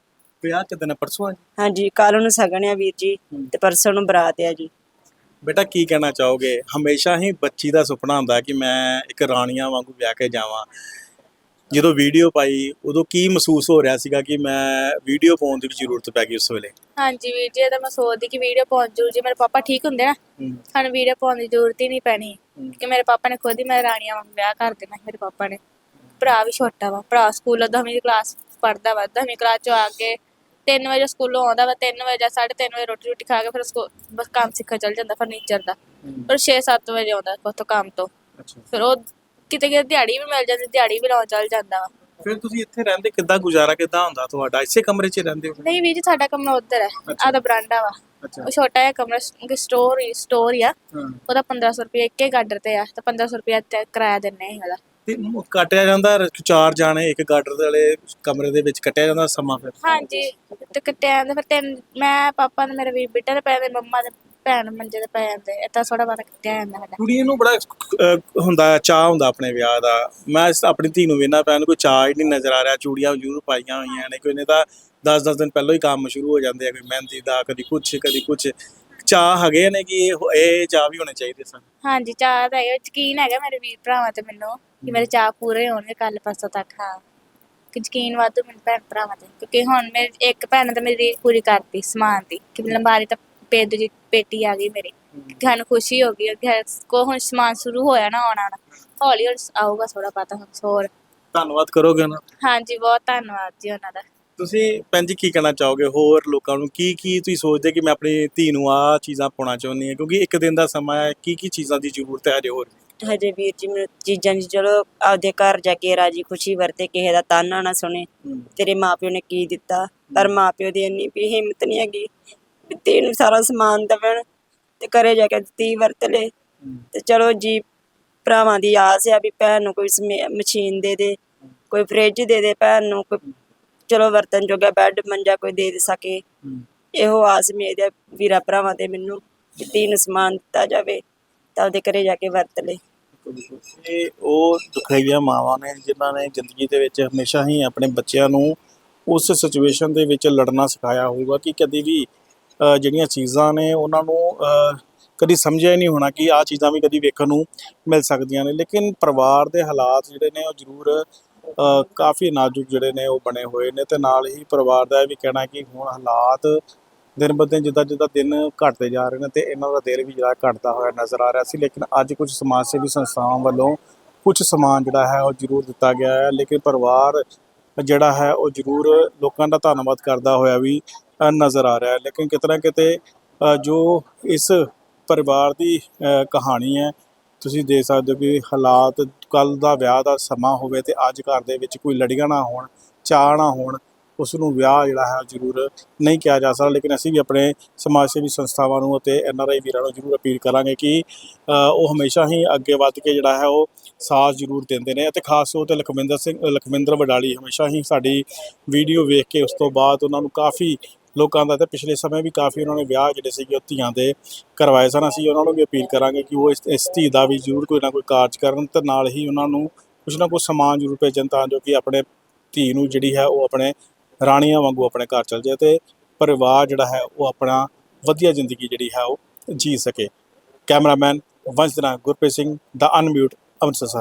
ਵਿਆਹ ਕਿਦਾਂ ਨੇ ਪਰਸੋਂ ਆ ਜੀ? ਹਾਂਜੀ ਕੱਲ ਨੂੰ ਸਗਨ ਆ ਵੀਰ ਜੀ ਤੇ ਪਰਸੋਂ ਨੂੰ ਬਰਾਤ ਆ ਜੀ। ਬੇਟਾ ਕੀ ਕਹਿਣਾ ਚਾਹੋਗੇ? ਹਮੇਸ਼ਾ ਹੀ ਬੱਚੀ ਦਾ ਸੁਪਨਾ ਹੁੰਦਾ ਕਿ ਮੈਂ ਇੱਕ ਰਾਣੀਆਂ ਵਾਂਗੂ ਵਿਆਹ ਕੇ ਜਾਵਾਂ। ਜਦੋਂ ਵੀਡੀਓ ਪਾਈ ਉਦੋਂ ਕੀ ਮਹਿਸੂਸ ਹੋ ਰਿਹਾ ਸੀਗਾ ਕਿ ਮੈਂ ਵੀਡੀਓ ਪਾਉਣ ਦੀ ਵੀ ਜ਼ਰੂਰਤ ਪੈ ਗਈ ਉਸ ਵੇਲੇ? ਹਾਂਜੀ ਵੀਰ ਜੀ ਇਹ ਤਾਂ ਮੈਂ ਸੋਚਦੀ ਕਿ ਵੀਡੀਓ ਪਹੁੰਚ ਜੂ ਜੇ ਮੇਰੇ ਪਾਪਾ ਠੀਕ ਹੁੰਦੇ ਨਾ ਸਾਨੂੰ ਵੀਡੀਓ ਪਾਉਣ ਦੀ ਜ਼ਰੂਰਤ ਹੀ ਨਹੀਂ ਪੈਣੀ। ਕਿ ਮੇਰੇ ਪਾਪਾ ਨੇ ਖੁਦ ਹੀ ਮੇਰੇ ਰਾਣੀਆਂ ਵਾਂਗ ਵਿਆਹ ਕਰ ਦੇਣਾ ਮੇਰੇ ਪਾਪਾ ਨੇ। ਭਰਾ ਵੀ ਛੋਟਾ ਵਾ ਭਰਾ ਸਕੂਲ 10ਵੀਂ ਦੀ ਕਲਾਸ ਪੜਦਾ ਵਾ 10ਵੀਂ ਕਲਾਸ ਚੋਂ ਆ ਕੇ 3 ਵਜੇ ਸਕੂਲੋਂ ਆਉਂਦਾ ਵਾ 3 ਵਜੇ ਜਾਂ 3:30 ਵਜੇ ਰੋਟੀ ਰੋਟੀ ਖਾ ਕੇ ਫਿਰ ਸਕੂ ਬਸ ਕੰਮ ਸਿੱਖਣ ਚੱਲ ਜਾਂਦਾ ਫਰਨੀਚਰ ਦਾ। ਫਿਰ 6-7 ਵਜੇ ਆਉਂਦਾ ਉੱਥੋਂ ਕੰਮ ਤੋਂ। ਫਿਰ ਉਹ ਕਿਤੇ ਕਿਤੇ ਦਿਹਾੜੀ ਵੀ ਮਿਲ ਜਾਂਦੀ ਦਿਹਾੜੀ ਵੀ ਲਾਉਣ ਚੱਲ ਜਾਂਦਾ। ਵਾ ਫਿਰ ਤੁਸੀਂ ਇੱਥੇ ਰਹਿੰਦੇ ਕਿੱਦਾਂ ਗੁਜ਼ਾਰਾ ਕਿੱਦਾਂ ਹੁੰਦਾ ਤੁਹਾਡਾ? ਇਸੇ ਕਮਰੇ 'ਚ ਰਹਿੰਦੇ ਹੋ? ਨਹੀਂ ਵੀਰ ਜੀ ਸਾਡਾ ਕਮਰਾ ਉੱਧਰ ਹੈ ਆਹ ਬਰਾਂਡਾ ਵਾ। ਅੱਛਾ। ਉਹ ਛੋਟਾ ਜਿਹਾ ਕਮਰਾ ਸਟੋਰ ਹੀ ਸਟੋਰ ਹੀ ਆ। ਹਾਂ। ਉਹਦਾ 1500 ਰੁਪਏ ਇੱਕੇ ਗਾਡਰ ਤੇ ਆ ਤਾਂ 1500 ਰੁਪਏ ਤੇ ਕਿਰਾਇਆ ਦਿੰਨੇ ਆ ਉਹਦਾ। ਤੇ ਕੱਟਿਆ ਜਾਂਦਾ ਰ- ਚਾਰ ਜਾਣੇ ਇੱਕ ਗਾਡਰ ਦੇ ਵਾਲੇ ਕਮਰੇ ਦੇ ਵਿੱਚ ਕੱਟਿਆ ਜਾਂਦਾ ਸਮਾਂ ਫਿਰ? ਹਾਂਜੀ ਤੇ ਕੱਟਿਆ ਜਾਂਦਾ ਫਿਰ ਤਿੰਨ ਮੈਂ ਪਾਪਾ ਨੇ ਮੇਰੇ ਵੀ ਬਿੱਟੇ ਦੇ ਪੈ ਮੰਮਾ ਦੇ ਭੈਣ ਮੰਜੇ ਤੇ ਪੈ ਜਾਂਦੇ ਏਦਾਂ ਥੋੜਾ ਬਾਤ ਕੱਟਿਆ ਜਾਂਦਾ ਸਾਡਾ। ਕੁੜੀ ਨੂੰ ਬੜਾ ਅਹ, ਹੁੰਦਾ ਚਾਹ ਹੁੰਦਾ ਆਪਣੇ ਵਿਆਹ ਦਾ। ਮੈਂ ਇਸ- ਆਪਣੀ ਧੀ ਨੂੰ ਵੇਖਣਾ ਪੈਣ ਕੋਈ ਚਾਹ ਹੀ ਨਹੀਂ ਨਜ਼ਰ ਆ ਰਿਹਾ ਚੂੜੀਆਂ ਜ਼ਰੂਰ ਪਾਈਆਂ ਹੋਈਆਂ ਨੇ। ਕੋਈ ਨੇ ਤਾਂ 10-10 ਦਿਨ ਪਹਿਲਾਂ ਹੀ ਕੰਮ ਸ਼ੁਰੂ ਹੋ ਜਾਂਦੇ ਆ ਕੋਈ ਮਹਿੰਦੀ ਦਾ ਕਦੀ ਕੁਛ ਕਦੀ ਕੁਛ। ਚਾਹ ਹੈਗੇ ਨੇ ਕਿ ਇਹ ਇਹ ਚਾਹ ਵੀ ਹੋਣੇ ਚਾਹੀਦੇ ਸਨ? ਹਾਂਜੀ ਚਾਹ ਤਾਂ ਹੈਗਾ ਯਕੀਨ ਹੈਗਾ ਮੇਰੇ ਵੀਰ ਭਰਾਵਾਂ ਤੇ ਮੈਨੂੰ ਕਿ ਮੇਰੇ ਚਾਹ ਪੂਰੇ ਹੋਣਗੇ ਕੱਲ ਪਰਸੋਂ ਤੱਕ ਹਾਂ। ਕਿ ਯਕੀਨ ਵਾਧੂ ਮੇਰੇ ਭੈਣ ਭਰਾਵਾਂ ਤੇ ਕਿਉਂਕਿ ਹੁਣ ਮੇਰੀ ਇੱਕ ਭੈਣ ਨੇ ਤਾਂ ਮੇਰੀ ਰੀਝ ਪੂਰੀ ਕਰਤੀ ਸਮਾਨ ਦੀ ਕਿ ਲੰਬਾਰੀ ਤਾਂ ਪੇਦ ਦੀ ਪੇਟੀ ਆ ਗਈ ਮੇਰੀ। ਕਿ ਸਾਨੂੰ ਖੁਸ਼ੀ ਹੋ ਗਈ। ਕਿ ਕੋ ਹੁਣ ਸਮਾਨ ਸ਼ੁਰੂ ਹੋਇਆ ਨਾ ਆਉਣਾ ਨਾ ਹੌਲੀ ਹੌਲੀ ਆਊਗਾ ਥੋੜਾ ਪਤਾ ਹੁਣ ਹੋਰ। ਧੰਨਵਾਦ ਕਰੋਗੇ ਨਾ? ਹਾਂਜੀ ਬਹੁਤ ਧੰਨਵਾਦ ਜੀ ਉਹਨਾਂ ਦਾ। ਤੁਸੀਂ ਭੈਣ ਜੀ ਕੀ ਕਹਿਣਾ ਚਾਹੋਗੇ? ਹੋਰ ਲੋਕਾਂ ਨੂੰ ਕੀ ਕੀ ਤੁਸੀਂ ਸੋਚਦੇ ਕਿ ਮੈਂ ਆਪਣੀ ਧੀ ਨੂੰ ਆਹ ਚੀਜ਼ਾਂ ਪਾਉਣਾ ਚਾਹੁੰਦੀ ਹਾਂ? ਕਿਉਂਕਿ ਇੱਕ ਦਿਨ ਦਾ ਸਮਾਂ ਹੈ। ਕੀ ਕੀ ਚੀਜ਼ਾਂ ਦੀ ਜ਼ਰੂਰਤ ਹੈ ਹਜੇ ਹੋਰ? ਹਜੇ ਵੀਰ ਜੀ ਮੈਨੂੰ ਚੀਜ਼ਾਂ ਦੀ ਚਲੋ ਆਪਦੇ ਘਰ ਜਾ ਕੇ ਰਾਜੀ ਖੁਸ਼ੀ ਵਰਤੇ ਕਿਸੇ ਦਾ ਤਾਨਾ ਨਾ ਸੁਣੇ। ਤੇਰੇ ਮਾਪਿਓ ਨੇ ਕੀ ਦਿੱਤਾ? ਪਰ ਮਾਪਿਓ ਦੀ ਇੰਨੀ ਵੀ ਹਿੰਮਤ ਨਹੀਂ ਹੈਗੀ। ਵੀ ਤੈਨੂੰ ਸਾਰਾ ਸਮਾਨ ਦੇਵਣ ਤੇ ਘਰੇ ਜਾ ਕੇ ਤੀ ਵਰਤ ਲੈ ਤੇ ਚਲੋ ਜੀ, ਭਰਾਵਾਂ ਦੀ ਆਸ ਆ ਵੀ ਭੈਣ ਨੂੰ ਕੋਈ ਸਮੇ- ਮਸ਼ੀਨ ਦੇ ਦੇ, ਕੋਈ ਫ੍ਰਿਜ ਦੇ ਦੇ, ਭੈਣ ਨੂੰ ਕੋਈ ਚਲੋ ਵਰਤਨ ਜੋਗਾ ਬੈੱਡ ਮੰਜਾ ਕੋਈ ਦੇ ਦੇ ਸਕੇ। ਇਹੋ ਆਸ ਮੇਰੇ ਵੀਰਾ ਭਰਾਵਾਂ ਤੇ ਮੈਨੂੰ ਕਿ ਧੀ ਸਮਾਨ ਦਿੱਤਾ ਜਾਵੇ, ਤਾਂ ਉਹਦੇ ਘਰੇ ਜਾ ਕੇ ਵਰਤ ਲੈ ਇਹ ਉਹ ਦੁਖਈਆਂ ਮਾਵਾਂ ਨੇ ਜਿਨ੍ਹਾਂ ਨੇ ਜ਼ਿੰਦਗੀ ਦੇ ਵਿੱਚ ਹਮੇਸ਼ਾ ਹੀ ਆਪਣੇ ਬੱਚਿਆਂ ਨੂੰ ਉਸ ਸਿਚੁਏਸ਼ਨ ਦੇ ਵਿੱਚ ਲੜਨਾ ਸਿਖਾਇਆ ਹੋਊਗਾ ਕਿ ਕਦੇ ਵੀ ਜਿਹੜੀਆਂ ਚੀਜ਼ਾਂ ਨੇ ਉਹਨਾਂ ਨੂੰ ਕਦੀ ਸਮਝਿਆ ਹੀ ਨਹੀਂ ਹੋਣਾ ਕਿ ਆਹ ਚੀਜ਼ਾਂ ਵੀ ਕਦੀ ਵੇਖਣ ਨੂੰ ਮਿਲ ਸਕਦੀਆਂ ਨੇ। ਲੇਕਿਨ ਪਰਿਵਾਰ ਦੇ ਹਾਲਾਤ ਜਿਹੜੇ ਨੇ ਉਹ ਜ਼ਰੂਰ ਕਾਫੀ ਨਾਜ਼ੁਕ ਜਿਹੜੇ ਨੇ ਉਹ ਬਣੇ ਹੋਏ ਨੇ ਤੇ ਨਾਲ ਹੀ ਪਰਿਵਾਰ ਦਾ ਇਹ ਵੀ ਕਹਿਣਾ ਕਿ ਹੁਣ ਹਾਲਾਤ ਦਿਨ ਬ ਦਿਨ ਜਿੱਦਾਂ ਜਿੱਦਾਂ ਦਿਨ ਘਟਦੇ ਜਾ ਰਹੇ ਨੇ ਤੇ ਇਹਨਾਂ ਦਾ ਦਿਲ ਵੀ ਜਿਹੜਾ ਘਟਦਾ ਹੋਇਆ ਨਜ਼ਰ ਆ ਰਿਹਾ ਸੀ। ਲੇਕਿਨ ਅੱਜ ਕੁਝ ਸਮਾਜ ਸੇਵੀ ਸੰਸਥਾਵਾਂ ਵੱਲੋਂ ਕੁਝ ਸਮਾਨ ਜਿਹੜਾ ਹੈ ਉਹ ਜ਼ਰੂਰ ਦਿੱਤਾ ਗਿਆ ਹੈ। ਲੇਕਿਨ ਪਰਿਵਾਰ ਜਿਹੜਾ ਹੈ ਉਹ ਜ਼ਰੂਰ ਲੋਕਾਂ ਦਾ ਧੰਨਵਾਦ ਕਰਦਾ ਹੋਇਆ ਵੀ ਨਜ਼ਰ ਆ ਰਿਹਾ ਹੈ। ਲੇਕਿਨ ਕਿਤੇ ਨਾ ਕਿਤੇ ਜੋ ਇਸ ਪਰਿਵਾਰ ਦੀ ਕਹਾਣੀ ਹੈ, ਤੁਸੀਂ ਦੇਖ ਸਕਦੇ ਹੋ ਕਿ ਹਾਲਾਤ ਕੱਲ ਦਾ ਵਿਆਹ ਦਾ ਸਮਾਂ ਹੋਵੇ ਤੇ ਅੱਜ ਘਰ ਦੇ ਵਿੱਚ ਕੋਈ ਲੜੀਆਂ ਨਾ ਹੋਣ ਚਾਹ ਨਾ ਹੋਣ ਉਸ ਨੂੰ ਵਿਆਹ ਜਿਹੜਾ ਹੈ ਜ਼ਰੂਰ ਨਹੀਂ ਕਿਹਾ ਜਾ ਸਕਦਾ। ਲੇਕਿਨ ਅਸੀਂ ਵੀ ਆਪਣੇ ਸਮਾਜ ਸੇਵੀ ਸੰਸਥਾਵਾਂ ਨੂੰ ਅਤੇ ਐਨ ਆਰ ਆਈ ਵੀਰਾਂ ਨੂੰ ਜ਼ਰੂਰ ਅਪੀਲ ਕਰਾਂਗੇ ਕਿ ਉਹ ਹਮੇਸ਼ਾ ਹੀ ਅੱਗੇ ਵੱਧ ਕੇ ਜਿਹੜਾ ਹੈ ਉਹ ਸਾਥ ਜ਼ਰੂਰ ਦਿੰਦੇ ਨੇ ਅਤੇ ਖਾਸ ਤੌਰ ਤੇ ਲਖਵਿੰਦਰ ਸਿੰਘ, ਲਖਵਿੰਦਰ ਵਡਾਲੀ ਹਮੇਸ਼ਾ ਹੀ ਸਾਡੀ ਵੀਡੀਓ ਵੇਖ ਕੇ ਉਸ ਤੋਂ ਬਾਅਦ ਉਹਨਾਂ ਨੂੰ ਕਾਫੀ ਲੋਕਾਂ ਦਾ ਤੇ ਪਿਛਲੇ ਸਮੇਂ ਵੀ ਕਾਫੀ ਉਹਨਾਂ ਨੇ ਵਿਆਹ ਜਿਹੜੇ ਸੀਗੇ ਉਹ ਧੀਆਂ ਦੇ ਕਰਵਾਏ ਸਨ। ਅਸੀਂ ਉਹਨਾਂ ਨੂੰ ਵੀ ਅਪੀਲ ਕਰਾਂਗੇ ਕਿ ਉਹ ਇਸ ਇਸ ਧੀ ਦਾ ਵੀ ਜ਼ਰੂਰ ਕੋਈ ਨਾ ਕੋਈ ਕਾਰਜ ਕਰਨ ਤੇ ਨਾਲ ਹੀ ਉਹਨਾਂ ਨੂੰ ਕੁਝ ਨਾ ਕੁਝ ਸਮਾਨ ਜ਼ਰੂਰ ਭੇਜਣ ਤਾਂ ਜੋ ਕਿ ਆਪਣੇ ਧੀ ਨੂੰ ਜਿਹੜੀ ਹੈ ਉਹ ਆਪਣੇ ਰਾਣੀਆਂ ਵਾਂਗੂ ਆਪਣੇ ਘਰ ਚਲ ਜਾਏ ਤੇ ਪਰਿਵਾਰ ਜਿਹੜਾ ਹੈ ਉਹ ਆਪਣਾ ਵਧੀਆ ਜ਼ਿੰਦਗੀ ਜਿਹੜੀ ਹੈ ਉਹ ਜੀ ਸਕੇ। ਕੈਮਰਾਮੈਨ ਵੰਸ਼ਨਾ ਗੁਰਪ੍ਰੀਤ ਸਿੰਘ ਦਾ ਅਨਮਿਊਟ ਅੰਮ੍ਰਿਤਸਰ ਸਾਹਿਬ।